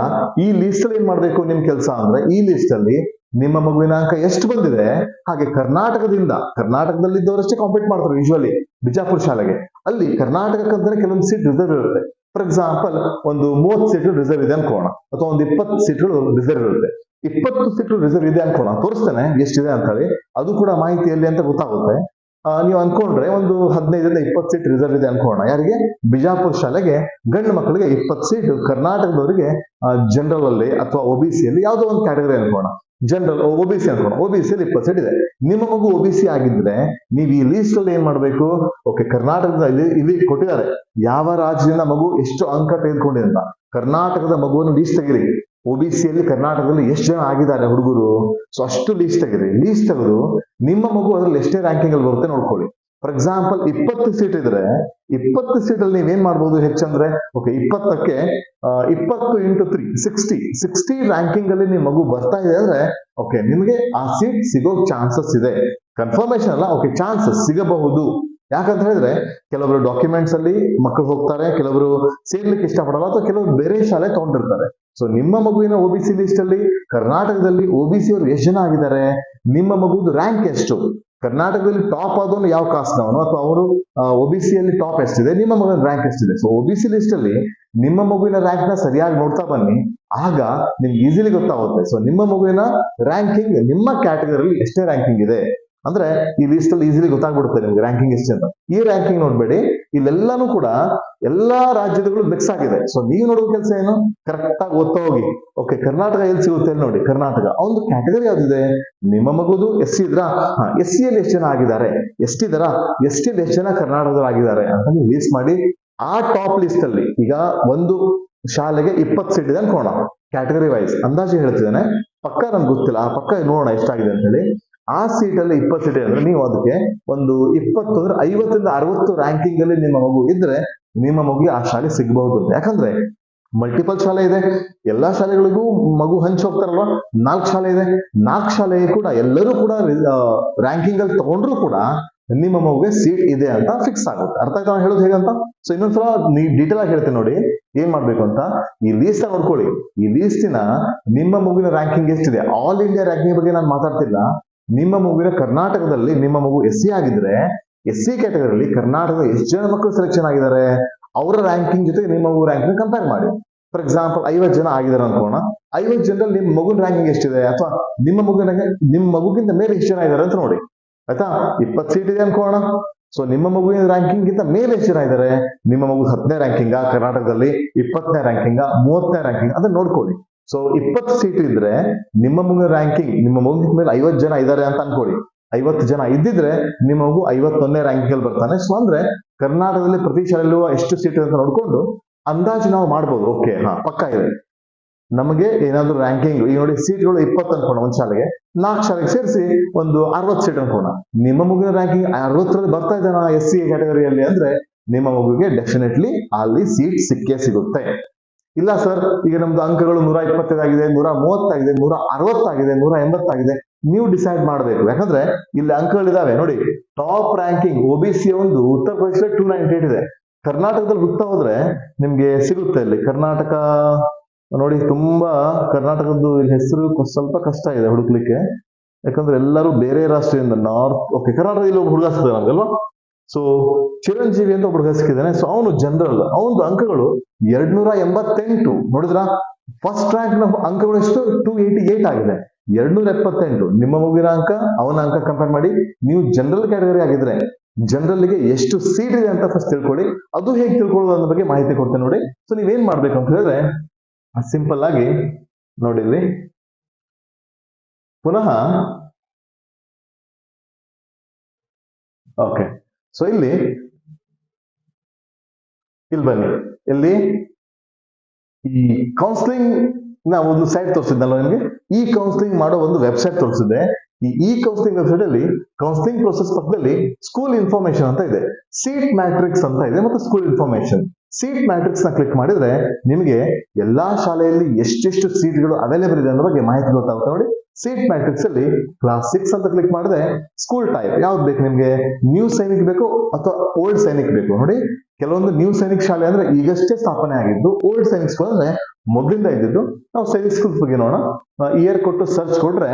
ಈ ಲಿಸ್ಟ್ ಅಲ್ಲಿ ಏನ್ ಮಾಡ್ಬೇಕು ನಿಮ್ ಕೆಲಸ ಅಂದ್ರೆ ಈ ಲಿಸ್ಟ್ ಅಲ್ಲಿ ನಿಮ್ಮ ಮಗುವಿನ ಅಂಕ ಎಷ್ಟು ಬಂದಿದೆ? ಹಾಗೆ ಕರ್ನಾಟಕದಿಂದ, ಕರ್ನಾಟಕದಲ್ಲಿದ್ದವರಷ್ಟೇ ಕಾಂಪೀಟ್ ಮಾಡ್ತಾರೆ ಯೂಶುವಲಿ ಬಿಜಾಪುರ ಶಾಲೆಗೆ. ಅಲ್ಲಿ ಕರ್ನಾಟಕಕ್ಕಂತಾನೆ ಕೆಲವೊಂದು ಸೀಟ್ ರಿಸರ್ವ್ ಇರುತ್ತೆ. ಫಾರ್ ಎಕ್ಸಾಂಪಲ್ ಒಂದು ಮೂವತ್ತು ಸೀಟ್ ರಿಸರ್ವ್ ಇದೆ ಅನ್ಕೋಣ. ಅಥವಾ ಒಂದು ಇಪ್ಪತ್ತು ಸೀಟ್ಗಳು ರಿಸರ್ವ್ ಇರುತ್ತೆ. ಇಪ್ಪತ್ತು ಸೀಟ್ ರಿಸರ್ವ್ ಇದೆ ಅನ್ಕೋಣ. ತೋರಿಸ್ತೇನೆ ಎಷ್ಟಿದೆ ಅಂತ ಹೇಳಿ. ಅದು ಕೂಡ ಮಾಹಿತಿ ಎಲ್ಲಿ ಅಂತ ಗೊತ್ತಾಗುತ್ತೆ. ನೀವು ಅನ್ಕೊಂಡ್ರೆ ಒಂದು ಹದಿನೈದರಿಂದ ಇಪ್ಪತ್ತು ಸೀಟ್ ರಿಸರ್ವ್ ಇದೆ ಅನ್ಕೋಣ ಯಾರಿಗೆ? ಬಿಜಾಪುರ ಶಾಲೆಗೆ ಗಂಡು ಮಕ್ಕಳಿಗೆ ಇಪ್ಪತ್ತು ಸೀಟ್, ಕರ್ನಾಟಕದವರಿಗೆ ಜನರಲ್ ಅಲ್ಲಿ ಅಥವಾ ಅಲ್ಲಿ ಯಾವುದೋ ಒಂದು ಕ್ಯಾಟಗರಿ ಅನ್ಕೋಣ ಜನರಲ್ ಒ ಬಿ ಸಿ ಅನ್ಕೋಣ ಅಲ್ಲಿ ಇಪ್ಪತ್ತು ಸೀಟ್ ಇದೆ. ನಿಮ್ಮ ಮಗು ಒ ಬಿ ಸಿ ಆಗಿದ್ರೆ ನೀವು ಈ ಲೀಸ್ಟ್ ಅಲ್ಲಿ ಏನ್ ಮಾಡ್ಬೇಕು? ಓಕೆ ಕರ್ನಾಟಕದ ಇಲ್ಲಿ ಇಲ್ಲಿ ಕೊಟ್ಟಿದ್ದಾರೆ. ಯಾವ ರಾಜ್ಯದಿಂದ ಮಗು ಎಷ್ಟು ಅಂಕ ತೆಗೆದುಕೊಂಡಿದೆ ಕರ್ನಾಟಕದ ಮಗುವನ್ನು ಲೀಸ್ಟ್ ತೆಗಿರಿ. ಒ ಬಿ ಸಿ ಅಲ್ಲಿ ಕರ್ನಾಟಕದಲ್ಲಿ ಎಷ್ಟು ಜನ ಆಗಿದ್ದಾರೆ ಹುಡುಗರು? ಸೊ ಅಷ್ಟು ಲೀಸ್ಟ್ ತೆಗಿರಿ ಲೀಸ್ಟ್ ತೆಗೆದು ನಿಮ್ಮ ಮಗು ಅದ್ರಲ್ಲಿ ಎಷ್ಟೇ ರ್ಯಾಂಕಿಂಗ್ ಅಲ್ಲಿ ಬರುತ್ತೆ ನೋಡ್ಕೊಳ್ಳಿ. ಫಾರ್ ಎಕ್ಸಾಂಪಲ್ ಇಪ್ಪತ್ತು ಸೀಟ್ ಇದ್ರೆ, ಇಪ್ಪತ್ತು ಸೀಟ್ ಅಲ್ಲಿ ನೀವೇನ್ ಮಾಡ್ಬೋದು ಹೆಚ್ಚಂದ್ರೆ ಓಕೆ ಇಪ್ಪತ್ತಕ್ಕೆ ಇಪ್ಪತ್ತು into three sixty sixty ranking ಅಲ್ಲಿ ನಿಮ್ಮ ಮಗು ಬರ್ತಾ ಇದೆ ಅಂದ್ರೆ ಓಕೆ ನಿಮಗೆ ಆ ಸೀಟ್ ಸಿಗೋ ಚಾನ್ಸಸ್ ಇದೆ. ಕನ್ಫರ್ಮೇಶನ್ ಅಲ್ಲ ಓಕೆ ಚಾನ್ಸಸ್ ಸಿಗಬಹುದು. ಯಾಕಂತ ಹೇಳಿದ್ರೆ, ಕೆಲವರು ಡಾಕ್ಯುಮೆಂಟ್ಸ್ ಅಲ್ಲಿ ಮಕ್ಕಳು ಹೋಗ್ತಾರೆ, ಕೆಲವರು ಸೇರ್ಲಿಕ್ಕೆ ಇಷ್ಟಪಡಲ್ಲ, ಅಥವಾ ಕೆಲವರು ಬೇರೆ ಶಾಲೆ ತಗೊಂಡಿರ್ತಾರೆ. ಸೊ ನಿಮ್ಮ ಮಗುವಿನ ಒ ಬಿ ಸಿ ಲಿಸ್ಟ್ ಅಲ್ಲಿ, ಕರ್ನಾಟಕದಲ್ಲಿ ಒ ಬಿ ಸಿ ಅವರು ಎಷ್ಟು ಜನ ಆಗಿದ್ದಾರೆ? ನಿಮ್ಮ ಮಗುದು ರ್ಯಾಂಕ್ ಎಷ್ಟು? ಕರ್ನಾಟಕದಲ್ಲಿ ಟಾಪ್ ಆದವನು ಯಾವ ಕಾಸ್ಟ್ನವನು ಅಥವಾ ಅವರು ಒ ಬಿ ಸಿ ಅಲ್ಲಿ ಟಾಪ್ ಎಷ್ಟಿದೆ? ನಿಮ್ಮ ಮಗುವಿನ ರ್ಯಾಂಕ್ ಎಷ್ಟಿದೆ? So O B C list ಅಲ್ಲಿ ನಿಮ್ಮ ಮಗುವಿನ ರ್ಯಾಂಕ್ನ ಸರಿಯಾಗಿ ನೋಡ್ತಾ ಬನ್ನಿ. ಆಗ ನಿಮ್ಗೆ ಈಸಿಲಿ ಗೊತ್ತಾಗುತ್ತೆ. ಸೊ ನಿಮ್ಮ ಮಗುವಿನ ರ್ಯಾಂಕಿಂಗ್ ನಿಮ್ಮ ಕ್ಯಾಟಗರಿಯಲ್ಲಿ ಎಷ್ಟೇ ರ್ಯಾಂಕಿಂಗ್ ಇದೆ. ಅಂದ್ರೆ ಈ ಲಿಸ್ಟ್ ಅಲ್ಲಿ ಈಸಿಲಿ ಗೊತ್ತಾಗ್ಬಿಡುತ್ತೆ ನಿಮ್ಗೆ ರ್ಯಾಂಕಿಂಗ್ ಎಷ್ಟು ಅಂತ. ಈ ರ್ಯಾಂಕಿಂಗ್ ನೋಡ್ಬೇಡಿ, ಇಲ್ಲೆಲ್ಲಾನು ಕೂಡ ಎಲ್ಲಾ ರಾಜ್ಯಗಳು ಮಿಕ್ಸ್ ಆಗಿದೆ. ಸೊ ನೀವು ನೋಡುವ ಕೆಲಸ ಏನು? ಕರೆಕ್ಟ್ ಆಗಿ ಓದ್ತಾ ಹೋಗಿ. ಓಕೆ ಕರ್ನಾಟಕ ಎಲ್ಲಿ ಸಿಗುತ್ತೆ ನೋಡಿ, ಕರ್ನಾಟಕ. ಒಂದು ಕ್ಯಾಟಗರಿ ಯಾವ್ದಿದೆ? ನಿಮ್ಮ ಮಗುದು ಎಸ್ ಸಿ ಇದ್ರಾ? ಹಾ ಎಸ್ ಸಿ ಅಲ್ಲಿ ಎಷ್ಟು ಜನ ಆಗಿದ್ದಾರೆ? ಎಸ್ ಟಿ ಎಷ್ಟು ಜನ ಕರ್ನಾಟಕದಲ್ಲಿ ಆಗಿದ್ದಾರೆ ಅಂತ ನೀವು ಲೀಸ್ಟ್ ಮಾಡಿ. ಆ ಟಾಪ್ ಲಿಸ್ಟ್ ಅಲ್ಲಿ, ಈಗ ಒಂದು ಶಾಲೆಗೆ ಇಪ್ಪತ್ತು ಸೀಟ್ ಇದೆ ಅನ್ಕೋಣ. ಕ್ಯಾಟಗರಿ ವೈಸ್ ಅಂದಾಜು ಹೇಳ್ತಿದ್ದಾನೆ. ಪಕ್ಕ ನಮ್ಗೆ ಗೊತ್ತಿಲ್ಲ. ಆ ಪಕ್ಕ ನೋಡೋಣ ಎಷ್ಟಾಗಿದೆ ಅಂತ ಹೇಳಿ. ಆ ಸೀಟ್ ಅಲ್ಲಿ ಇಪ್ಪತ್ತು ಸೀಟ್ ಅಂದ್ರೆ ನೀವು ಅದಕ್ಕೆ ಒಂದು ಇಪ್ಪತ್ತು ಅಂದ್ರೆ ಐವತ್ತರಿಂದ ಅರವತ್ತು ರ್ಯಾಂಕಿಂಗ್ ಅಲ್ಲಿ ನಿಮ್ಮ ಮಗು ಇದ್ರೆ ನಿಮ್ಮ ಮಗುಗೆ ಆ ಶಾಲೆ ಸಿಗಬಹುದು ಯಾಕಂದ್ರೆ ಮಲ್ಟಿಪಲ್ ಶಾಲೆ ಇದೆ. ಎಲ್ಲಾ ಶಾಲೆಗಳಿಗೂ ಮಗು ಹಂಚಿ ಹೋಗ್ತಾರಲ್ವಾ? ನಾಲ್ಕು ಶಾಲೆ ಇದೆ. ನಾಲ್ಕು ಶಾಲೆ ಕೂಡ ಎಲ್ಲರೂ ಕೂಡ ರ್ಯಾಂಕಿಂಗ್ ಅಲ್ಲಿ ತಗೊಂಡ್ರು ಕೂಡ ನಿಮ್ಮ ಮಗುಗೆ ಸೀಟ್ ಇದೆ ಅಂತ ಫಿಕ್ಸ್ ಆಗುತ್ತೆ. ಅರ್ಥ ಆಯ್ತಾ ನಾನು ಹೇಳೋದು ಹೇಗಂತ ಸೊ ಇನ್ನೊಂದ್ಸಲ ನೀ ಡೀಟೇಲ್ ಆಗಿ ಹೇಳ್ತೀನಿ ನೋಡಿ, ಏನ್ ಮಾಡ್ಬೇಕು ಅಂತ? ಈ ಲೀಸ್ಟ್ ನೋಡ್ಕೊಳ್ಳಿ ಈ ಲೀಸ್ಟಿನ ನಿಮ್ಮ ಮಗುವಿನ ರ್ಯಾಂಕಿಂಗ್ ಎಷ್ಟಿದೆ? ಆಲ್ ಇಂಡಿಯಾ ರ್ಯಾಂಕಿಂಗ್ ಬಗ್ಗೆ ನಾನು ಮಾತಾಡ್ತಿಲ್ಲ. ನಿಮ್ಮ ಮಗುವಿನ ಕರ್ನಾಟಕದಲ್ಲಿ ನಿಮ್ಮ ಮಗು ಎಸ್ ಸಿ ಆಗಿದ್ರೆ ಎಸ್ ಸಿ ಕ್ಯಾಟಗರಿಯಲ್ಲಿ ಕರ್ನಾಟಕದ ಎಷ್ಟು ಜನ ಮಕ್ಕಳು ಸೆಲೆಕ್ಷನ್ ಆಗಿದ್ದಾರೆ? ಅವರ ರ್ಯಾಂಕಿಂಗ್ ಜೊತೆ ನಿಮ್ಮ ಮಗು ರ್ಯಾಂಕಿಂಗ್ ಕಂಪೇರ್ ಮಾಡಿ. ಫಾರ್ ಎಕ್ಸಾಂಪಲ್ ಐವತ್ತು ಜನ ಆಗಿದ್ದಾರೆ ಅನ್ಕೋಣ. ಐವತ್ತು ಜನರಲ್ಲಿ ನಿಮ್ಮ ಮಗುನ ರ್ಯಾಂಕಿಂಗ್ ಎಷ್ಟಿದೆ? ಅಥವಾ ನಿಮ್ಮ ಮಗುವಿನ ನಿಮ್ಮ ಮಗುಗಿಂತ ಮೇಲೆ ಎಷ್ಟು ಜನ ಇದ್ದಾರೆ ಅಂತ ನೋಡಿ. ಆಯ್ತಾ? ಇಪ್ಪತ್ತು ಸೀಟ್ ಇದೆ ಅನ್ಕೋಣ. ಸೊ ನಿಮ್ಮ ಮಗುವಿನ ರ್ಯಾಂಕಿಂಗ್ ಗಿಂತ ಮೇಲೆ ಎಷ್ಟು ಜನ ಇದ್ದಾರೆ? ನಿಮ್ಮ ಮಗು ಹತ್ತನೇ ರ್ಯಾಂಕಿಂಗ ಕರ್ನಾಟಕದಲ್ಲಿ, ಇಪ್ಪತ್ತನೇ ರ್ಯಾಂಕಿಂಗ ಮೂವತ್ತನೇ ರ್ಯಾಂಕಿಂಗ್ ಅದನ್ನ ನೋಡ್ಕೊಳ್ಳಿ. ಸೊ ಇಪ್ಪತ್ತು ಸೀಟ್ ಇದ್ರೆ ನಿಮ್ಮ ಮಗು ರ್ಯಾಂಕಿಂಗ್ ನಿಮ್ಮ ಮಗುವಿನ ಮೇಲೆ ಐವತ್ತು ಜನ ಇದ್ದಾರೆ ಅಂತ ಅನ್ಕೊಳ್ಳಿ. ಐವತ್ತು ಜನ ಇದ್ದಿದ್ರೆ ನಿಮ್ಮ ಮಗು ಐವತ್ತೊಂದನೇ ರ್ಯಾಂಕಿಂಗ್ ಅಲ್ಲಿ ಬರ್ತಾನೆ. ಸೊ ಅಂದ್ರೆ ಕರ್ನಾಟಕದಲ್ಲಿ ಪ್ರತಿ ಶಾಲೆಯಲ್ಲೂ ಎಷ್ಟು ಸೀಟ್ ಅಂತ ನೋಡ್ಕೊಂಡು ಅಂದಾಜು ನಾವು ಮಾಡ್ಬೋದು. ಓಕೆ ಹಾ, ಪಕ್ಕ ಇದೆ. ನಮಗೆ ಏನಾದ್ರು ರ್ಯಾಂಕಿಂಗ್ ಈಗ ನೋಡಿ ಸೀಟ್ಗಳು ಇಪ್ಪತ್ತು ಅನ್ಕೋಣ ಒಂದ್ ಶಾಲೆಗೆ. ನಾಲ್ಕು ಶಾಲೆಗೆ ಸೇರಿಸಿ ಒಂದು ಅರವತ್ತು ಸೀಟ್ ಅನ್ಕೋಣ ನಿಮ್ಮ ಮಗುವಿನ ರ್ಯಾಂಕಿಂಗ್ ಅರವತ್ತರಲ್ಲಿ ಬರ್ತಾ ಇದ್ದಾನ ಎಸ್ ಸಿ ಕ್ಯಾಟಗರಿಯಲ್ಲಿ ಅಂದ್ರೆ ನಿಮ್ಮ ಮಗುವಿಗೆ ಡೆಫಿನೆಟ್ಲಿ ಅಲ್ಲಿ ಸೀಟ್ ಸಿಕ್ಕೇ ಸಿಗುತ್ತೆ. ಇಲ್ಲ ಸರ್ ಈಗ ನಮ್ದು ಅಂಕಗಳು ನೂರ ಇಪ್ಪತ್ತೈದಾಗಿದೆ ನೂರ ಮೂವತ್ತಾಗಿದೆ ನೂರ ಅರವತ್ತಾಗಿದೆ ನೂರ ಎಂಬತ್ತಾಗಿದೆ ನೀವು ಡಿಸೈಡ್ ಮಾಡಬೇಕು. ಯಾಕಂದ್ರೆ ಇಲ್ಲಿ ಅಂಕಗಳಿದಾವೆ. ನೋಡಿ top ranking O B C ಒಂದು ಉತ್ತರ ಪ್ರದೇಶ ಟೂ ನೈಂಟಿ ಏಟ್ ಇದೆ. ಕರ್ನಾಟಕದಲ್ಲಿ ಹುಡ್ತಾ ಹೋದ್ರೆ ನಿಮ್ಗೆ ಸಿಗುತ್ತೆ ಇಲ್ಲಿ ಕರ್ನಾಟಕ, ನೋಡಿ, ತುಂಬಾ ಕರ್ನಾಟಕದ್ದು ಇಲ್ಲಿ ಹೆಸರು ಸ್ವಲ್ಪ ಕಷ್ಟ ಇದೆ ಹುಡುಕ್ಲಿಕ್ಕೆ. ಯಾಕಂದ್ರೆ ಎಲ್ಲರೂ ಬೇರೆ ರಾಷ್ಟ್ರದಿಂದ ನಾರ್ತ್ ಓಕೆ ಕರ್ನಾಟಕದಲ್ಲಿ ಒಬ್ಬ ಹುಡುಗ ಸಿಗ್ತಾನೆ ನಮ್ಗಲ್ವಾ ಸೊ ಚಿರಂಜೀವಿ ಅಂತ ಒಬ್ರು ಸಿಕ್ಕಿದ್ದಾನೆ ಸೊ ಅವನು ಜನರಲ್ ಅವನದು ಅಂಕಗಳು ಎರಡ್ನೂರ ಎಂಬತ್ತೆಂಟು. ನೋಡಿದ್ರ? ಫಸ್ಟ್ ರ್ಯಾಂಕ್ನ ಅಂಕಗಳು ಎಷ್ಟು? ಟೂ ಏಯ್ಟಿ ಏಟ್ ಆಗಿದೆ. ಎರಡ್ನೂರ ಎಪ್ಪತ್ತೆಂಟು. ನಿಮ್ಮ ಮಗುವಿನ ಅಂಕ, ಅವನ ಅಂಕ ಕಂಪೇರ್ ಮಾಡಿ. ನೀವು ಜನರಲ್ ಕ್ಯಾಟಗರಿ ಆಗಿದ್ರೆ ಜನರಲ್ಗೆ ಎಷ್ಟು ಸೀಟ್ ಇದೆ ಅಂತ ಫಸ್ಟ್ ತಿಳ್ಕೊಳ್ಳಿ. ಅದು ಹೇಗೆ ತಿಳ್ಕೊಳ್ಳೋದು ಅನ್ನೋ ಬಗ್ಗೆ ಮಾಹಿತಿ ಕೊಡ್ತೇನೆ ನೋಡಿ. ಸೊ ನೀವೇನ್ ಮಾಡ್ಬೇಕು ಅಂತ ಹೇಳಿದ್ರೆ ಸಿಂಪಲ್ ಆಗಿ ನೋಡಿ ಪುನಃ ಓಕೆ ಸೊ ಇಲ್ಲಿ ಇಲ್ಲಿ ಬನ್ನಿ. ಇಲ್ಲಿ ಈ ಕೌನ್ಸಿಲಿಂಗ್ ನಾ ಒಂದು ಸೈಟ್ ತೋರಿಸಿದ್ನಲ್ಲ ನಿಮಗೆ? ಈ ಕೌನ್ಸಿಲಿಂಗ್ ಮಾಡೋ ಒಂದು ವೆಬ್ಸೈಟ್ ತೋರಿಸಿದೆ. ಈ ಇ ಕೌನ್ಸಿಲಿಂಗ್ ವೆಬ್ಸೈಟ್ ಅಲ್ಲಿ ಕೌನ್ಸಿಲಿಂಗ್ ಪ್ರೊಸೆಸ್ ಪಕ್ಕದಲ್ಲಿ ಸ್ಕೂಲ್ ಇನ್ಫಾರ್ಮೇಶನ್ ಅಂತ ಇದೆ. ಸೀಟ್ ಮ್ಯಾಟ್ರಿಕ್ಸ್ ಅಂತ ಇದೆ ಮತ್ತು ಸ್ಕೂಲ್ ಇನ್ಫಾರ್ಮೇಶನ್ ಸೀಟ್ ಮ್ಯಾಟ್ರಿಕ್ಸ್ನ ಕ್ಲಿಕ್ ಮಾಡಿದ್ರೆ ನಿಮಗೆ ಎಲ್ಲಾ ಶಾಲೆಯಲ್ಲಿ ಎಷ್ಟೆಷ್ಟು ಸೀಟ್ಗಳು ಅವೈಲೇಬಲ್ ಇದೆ ಅನ್ನೋ ಬಗ್ಗೆ ಮಾಹಿತಿ ಗೊತ್ತಾಗುತ್ತೆ ನೋಡಿ. ಸೀಟ್ ಮ್ಯಾಟ್ರಿಕ್ಸ್ ಅಲ್ಲಿ ಕ್ಲಾಸ್ ಸಿಕ್ಸ್ ಅಂತ ಕ್ಲಿಕ್ ಮಾಡಿದ್ರೆ ಸ್ಕೂಲ್ ಟೈಪ್ ಯಾವ್ದು ಬೇಕು ನಿಮ್ಗೆ? ನ್ಯೂ ಸೈನಿಕ್ ಬೇಕು ಅಥವಾ ಓಲ್ಡ್ ಸೈನಿಕ್ ಬೇಕು? ನೋಡಿ, ಕೆಲವೊಂದು ನ್ಯೂ ಸೈನಿಕ್ ಶಾಲೆ ಅಂದ್ರೆ ಈಗಷ್ಟೇ ಸ್ಥಾಪನೆ ಆಗಿದ್ದು ಓಲ್ಡ್ ಸೈನಿಕ್ ಸ್ಕೂಲ್ ಅಂದ್ರೆ ಮೊದಲಿಂದ ಇದ್ದಿದ್ದು ನಾವು ಸೈನಿಕ್ ಸ್ಕೂಲ್ ಬಗ್ಗೆ ನೋಡೋಣ. ಇಯರ್ ಕೊಟ್ಟು ಸರ್ಚ್ ಕೊಟ್ರೆ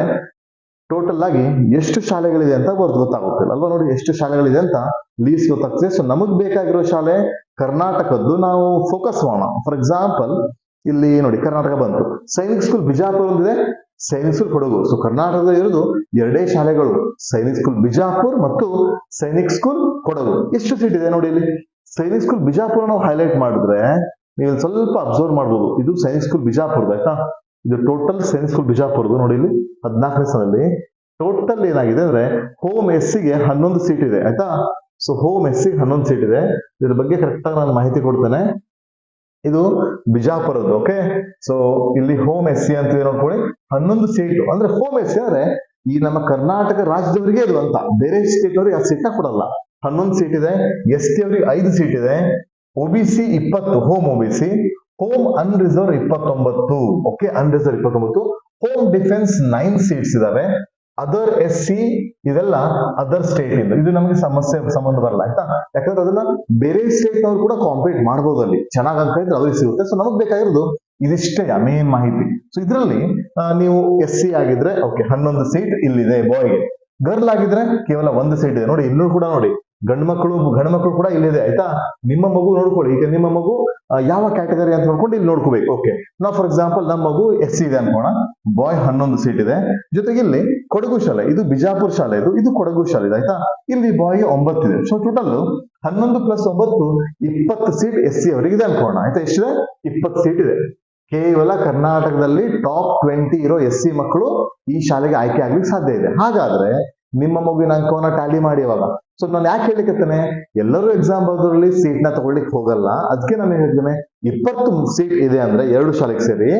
ಟೋಟಲ್ ಆಗಿ ಎಷ್ಟು ಶಾಲೆಗಳಿದೆ ಅಂತ ಬರ್ದು ಗೊತ್ತಾಗುತ್ತೆ ಅಲ್ವಾ ನೋಡಿ, ಎಷ್ಟು ಶಾಲೆಗಳಿದೆ ಅಂತ ಲೀಸ್ ಗೊತ್ತಾಗ್ತದೆ. ಸೊ ನಮಗ್ ಬೇಕಾಗಿರೋ ಶಾಲೆ ಕರ್ನಾಟಕದ್ದು ನಾವು ಫೋಕಸ್ ಮಾಡೋಣ. ಫಾರ್ ಎಕ್ಸಾಂಪಲ್ ಇಲ್ಲಿ ನೋಡಿ ಕರ್ನಾಟಕ ಬಂತು. ಸೈನಿಕ್ ಸ್ಕೂಲ್ ಬಿಜಾಪುರ ಒಂದಿದೆ ಸೈನಿಕ್ ಸ್ಕೂಲ್ ಕೊಡಗು ಸೊ ಕರ್ನಾಟಕದಲ್ಲಿ ಇರೋದು ಎರಡೇ ಶಾಲೆಗಳು, ಸೈನಿಕ್ ಸ್ಕೂಲ್ ಬಿಜಾಪುರ್ ಮತ್ತು ಸೈನಿಕ್ ಸ್ಕೂಲ್ ಕೊಡಗು ಎಷ್ಟು ಸೀಟ್ ಇದೆ ನೋಡಿ ಇಲ್ಲಿ? ಸೈನಿಕ್ ಸ್ಕೂಲ್ ಬಿಜಾಪುರ ನಾವು ಹೈಲೈಟ್ ಮಾಡಿದ್ರೆ ನೀವು ಸ್ವಲ್ಪ ಅಬ್ಸರ್ವ್ ಮಾಡ್ಬೋದು. ಇದು ಸೈನಿಕ್ ಸ್ಕೂಲ್ ಬಿಜಾಪುರದ ಆಯ್ತಾ? ಇದು ಟೋಟಲ್ ಸೈನಿಕ್ ಸ್ಕೂಲ್ ಬಿಜಾಪುರದು ನೋಡಿ ಇಲ್ಲಿ, ಹದಿನಾಲ್ಕನೇ ಸಾಲಲ್ಲಿ ಟೋಟಲ್ ಏನಾಗಿದೆ ಅಂದ್ರೆ ಹೋಮ್ ಎಸ್ಗೆ ಹನ್ನೊಂದು ಸೀಟ್ ಇದೆ, ಆಯ್ತಾ? ಸೊ ಹೋಮ್ ಎಸ್ ಸಿ ಹನ್ನೊಂದು ಸೀಟ್ ಇದೆ. ಇದ್ರ ಬಗ್ಗೆ ಕರೆಕ್ಟ್ ಆಗಿ ನಾನು ಮಾಹಿತಿ ಕೊಡ್ತೇನೆ. ಇದು ಬಿಜಾಪುರದ್ದು ಓಕೆ ಸೊ ಇಲ್ಲಿ ಹೋಮ್ ಎಸ್ ಸಿ ಅಂತ ನೋಡ್ಕೊಳ್ಳಿ. ಹನ್ನೊಂದು ಸೀಟು ಅಂದ್ರೆ ಹೋಮ್ ಎಸ್ ಸಿ ಅಂದ್ರೆ ಈ ನಮ್ಮ ಕರ್ನಾಟಕ ರಾಜ್ಯದವರಿಗೆ ಇದು ಅಂತ. ಬೇರೆ ಸ್ಟೇಟ್ ಅವ್ರಿಗೆ ಆ ಸೀಟ್ನ ಕೊಡಲ್ಲ. ಹನ್ನೊಂದು ಸೀಟ್ ಇದೆ ಎಸ್ ಟಿ ಅವರಿಗೆ ಐದು ಸೀಟ್ ಇದೆ. ಒಬಿಸಿ ಇಪ್ಪತ್ತು ಹೋಮ್ ಒಬಿಸಿ ಹೋಮ್ ಅನ್ರಿಸರ್ವ್ ಇಪ್ಪತ್ತೊಂಬತ್ತು ಓಕೆ ಅನ್ರಿಸರ್ವ್ ಇಪ್ಪತ್ತೊಂಬತ್ತು. ಹೋಮ್ ಡಿಫೆನ್ಸ್ ನೈನ್ ಸೀಟ್ಸ್ ಇದಾವೆ. ಅದರ್ ಎಸ್ ಸಿ ಇದೆಲ್ಲ ಅದರ್ ಸ್ಟೇಟ್ ಇಂದ. ಇದು ನಮಗೆ ಸಮಸ್ಯೆ, ಸಂಬಂಧ ಬರಲ್ಲ, ಆಯ್ತಾ? ಯಾಕಂದ್ರೆ ಅದನ್ನ ಬೇರೆ ಸ್ಟೇಟ್ ನವರು ಕೂಡ ಕಾಂಪೀಟ್ ಮಾಡ್ಬೋದು ಅಲ್ಲಿ. ಚೆನ್ನಾಗ್ ಅಂತ ಇದ್ರೆ ಅವ್ರಿಗೆ ಸಿಗುತ್ತೆ. ಸೊ ನಮಗ್ ಬೇಕಾಗಿರೋದು ಇದಿಷ್ಟೇ ಮೇನ್ ಮಾಹಿತಿ. ಸೊ ಇದರಲ್ಲಿ ನೀವು ಎಸ್ ಸಿ ಆಗಿದ್ರೆ ಓಕೆ ಹನ್ನೊಂದು ಸೀಟ್ ಇಲ್ಲಿದೆ ಬಾಯ್ಗೆ ಗರ್ಲ್ ಆಗಿದ್ರೆ ಕೇವಲ ಒಂದು ಸೀಟ್ ಇದೆ. ನೋಡಿ, ಇಲ್ಲೂ ಕೂಡ ನೋಡಿ. ಗಂಡು ಮಕ್ಕಳು ಗಂಡು ಮಕ್ಕಳು ಕೂಡ ಇಲ್ಲಿದೆ, ಆಯ್ತಾ? ನಿಮ್ಮ ಮಗು ನೋಡ್ಕೊಳ್ಳಿ, ಈಗ ನಿಮ್ಮ ಮಗು ಯಾವ ಕ್ಯಾಟಗರಿ ಅಂತ ನೋಡ್ಕೊಂಡು ಇಲ್ಲಿ ನೋಡ್ಕೋಬೇಕು, ಓಕೆ. ನಾವು ಫಾರ್ ಎಕ್ಸಾಂಪಲ್ ನಮ್ಮ ಮಗು ಎಸ್ ಇದೆ ಅನ್ಕೋಣ. ಬಾಯ್ ಹನ್ನೊಂದು ಸೀಟ್ ಇದೆ. ಜೊತೆಗೆ ಇಲ್ಲಿ ಕೊಡಗು ಶಾಲೆ, ಇದು ಬಿಜಾಪುರ ಶಾಲೆ, ಇದು ಇದು ಕೊಡಗು ಶಾಲೆ ಇದೆ, ಆಯ್ತಾ? ಇಲ್ಲಿ ಬಾಯ್ ಒಂಬತ್ತಿದೆ ಸೊ ಟೋಟಲ್ ಹನ್ನೊಂದು ಪ್ಲಸ್ ಒಂಬತ್ತು, ಇಪ್ಪತ್ತು ಸೀಟ್ ಎಸ್ ಸಿ ಅವರಿಗೆ ಇದೆ ಅನ್ಕೋಣ, ಆಯ್ತಾ? ಎಷ್ಟಿದೆ ಇಪ್ಪತ್ತು ಸೀಟ್ ಇದೆ. ಕೇವಲ ಕರ್ನಾಟಕದಲ್ಲಿ ಟಾಪ್ ಟ್ವೆಂಟಿ ಇರೋ ಎಸ್ ಸಿ ಮಕ್ಕಳು ಈ ಶಾಲೆಗೆ ಆಯ್ಕೆ ಆಗ್ಲಿಕ್ಕೆ ಸಾಧ್ಯ ಇದೆ. ಹಾಗಾದ್ರೆ ನಿಮ್ಮ ಮಗುವಿನ ಅಂಕವನ್ನ ಟ್ಯಾಲಿ ಮಾಡಿ ಅವಾಗ ಸೊ ನಾನು ಯಾಕೆ ಹೇಳಿಕತ್ತೇನೆ ಎಲ್ಲರೂ ಎಕ್ಸಾಮ್ ಬರೋದ್ರಲ್ಲಿ ಸೀಟ್ನ ತಗೊಳ್ಳಿಕ್ ಹೋಗಲ್ಲ. ಅದಕ್ಕೆ ನಾನು ಹೇಳಿದ್ದೇನೆ ಇಪ್ಪತ್ತು ಸೀಟ್ ಇದೆ ಅಂದ್ರೆ ಎರಡು ಶಾಲೆಗೆ ಸೇರಿ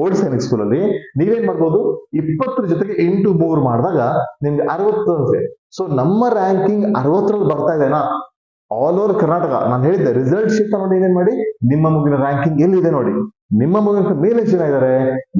ಓಲ್ಡ್ ಸೈನಿಕ್ ಸ್ಕೂಲ್ ಅಲ್ಲಿ ನೀವೇನ್ ಮಾಡ್ಬೋದು? ಇಪ್ಪತ್ತರ ಜೊತೆಗೆ ಎಂಟು ಮೂರು ಮಾಡಿದಾಗ ನಿಮ್ಗೆ ಅರವತ್ತು ಸೊ ನಮ್ಮ ರ್ಯಾಂಕಿಂಗ್ ಅರವತ್ತರಲ್ಲಿ ಬರ್ತಾ ಇದೆನಾ ಆಲ್ ಓವರ್ ಕರ್ನಾಟಕ. ನಾನು ಹೇಳಿದ್ದೆ ರಿಸಲ್ಟ್ ಶೀಟ್ ನೋಡಿ ಏನೇನ್ ಮಾಡಿ? ನಿಮ್ಮ ಮಗುವಿನ ರ್ಯಾಂಕಿಂಗ್ ಎಲ್ಲಿದೆ ನೋಡಿ. ನಿಮ್ಮ ಮಗುವಿನ ಮೇಲೆ ಜನ ಇದ್ದಾರೆ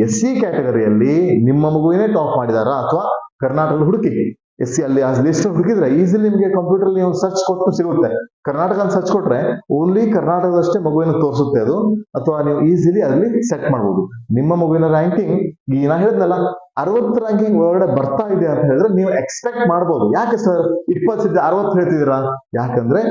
ಎಸ್ ಸಿ ಕ್ಯಾಟಗರಿಯಲ್ಲಿ ನಿಮ್ಮ ಮಗುವಿನೇ ಟಾಪ್ ಮಾಡಿದಾರಾ ಅಥವಾ ಕರ್ನಾಟಕದಲ್ಲಿ ಹುಡುಕಿ ಎಸ್ ಸಿ ಅಲ್ಲಿ ಆ ಲಿಸ್ಟ್ ಹುಡುಕಿದ್ರೆ ಈಸಿಲಿ ನಿಮಗೆ ಕಂಪ್ಯೂಟರ್ ನೀವು ಸರ್ಚ್ ಕೊಟ್ಟು ಸಿಗುತ್ತೆ. ಕರ್ನಾಟಕ ಅಂತ ಸರ್ಚ್ ಕೊಟ್ರೆ ಓನ್ಲಿ ಕರ್ನಾಟಕದಷ್ಟೇ ಮಗುವಿನ ತೋರಿಸುತ್ತೆ ಅದು. ಅಥವಾ ನೀವು ಈಸಿಲಿ ಅಲ್ಲಿ ಸೆಟ್ ಮಾಡಬಹುದು ನಿಮ್ಮ ಮಗುವಿನ ರ್ಯಾಂಕಿಂಗ್ ಈಗ ನಾ ಹೇಳಿದ್ನಲ್ಲ, ಅರವತ್ತು ರ್ಯಾಂಕಿಂಗ್ ಒಳಗಡೆ ಬರ್ತಾ ಇದೆ ಅಂತ ಹೇಳಿದ್ರೆ ನೀವು ಎಕ್ಸ್ಪೆಕ್ಟ್ ಮಾಡ್ಬೋದು. ಯಾಕೆ ಸರ್ ಇಪ್ಪತ್ತು ಅರವತ್ತು ಹೇಳ್ತಿದ್ದೀರಾ? ಯಾಕಂದ್ರೆ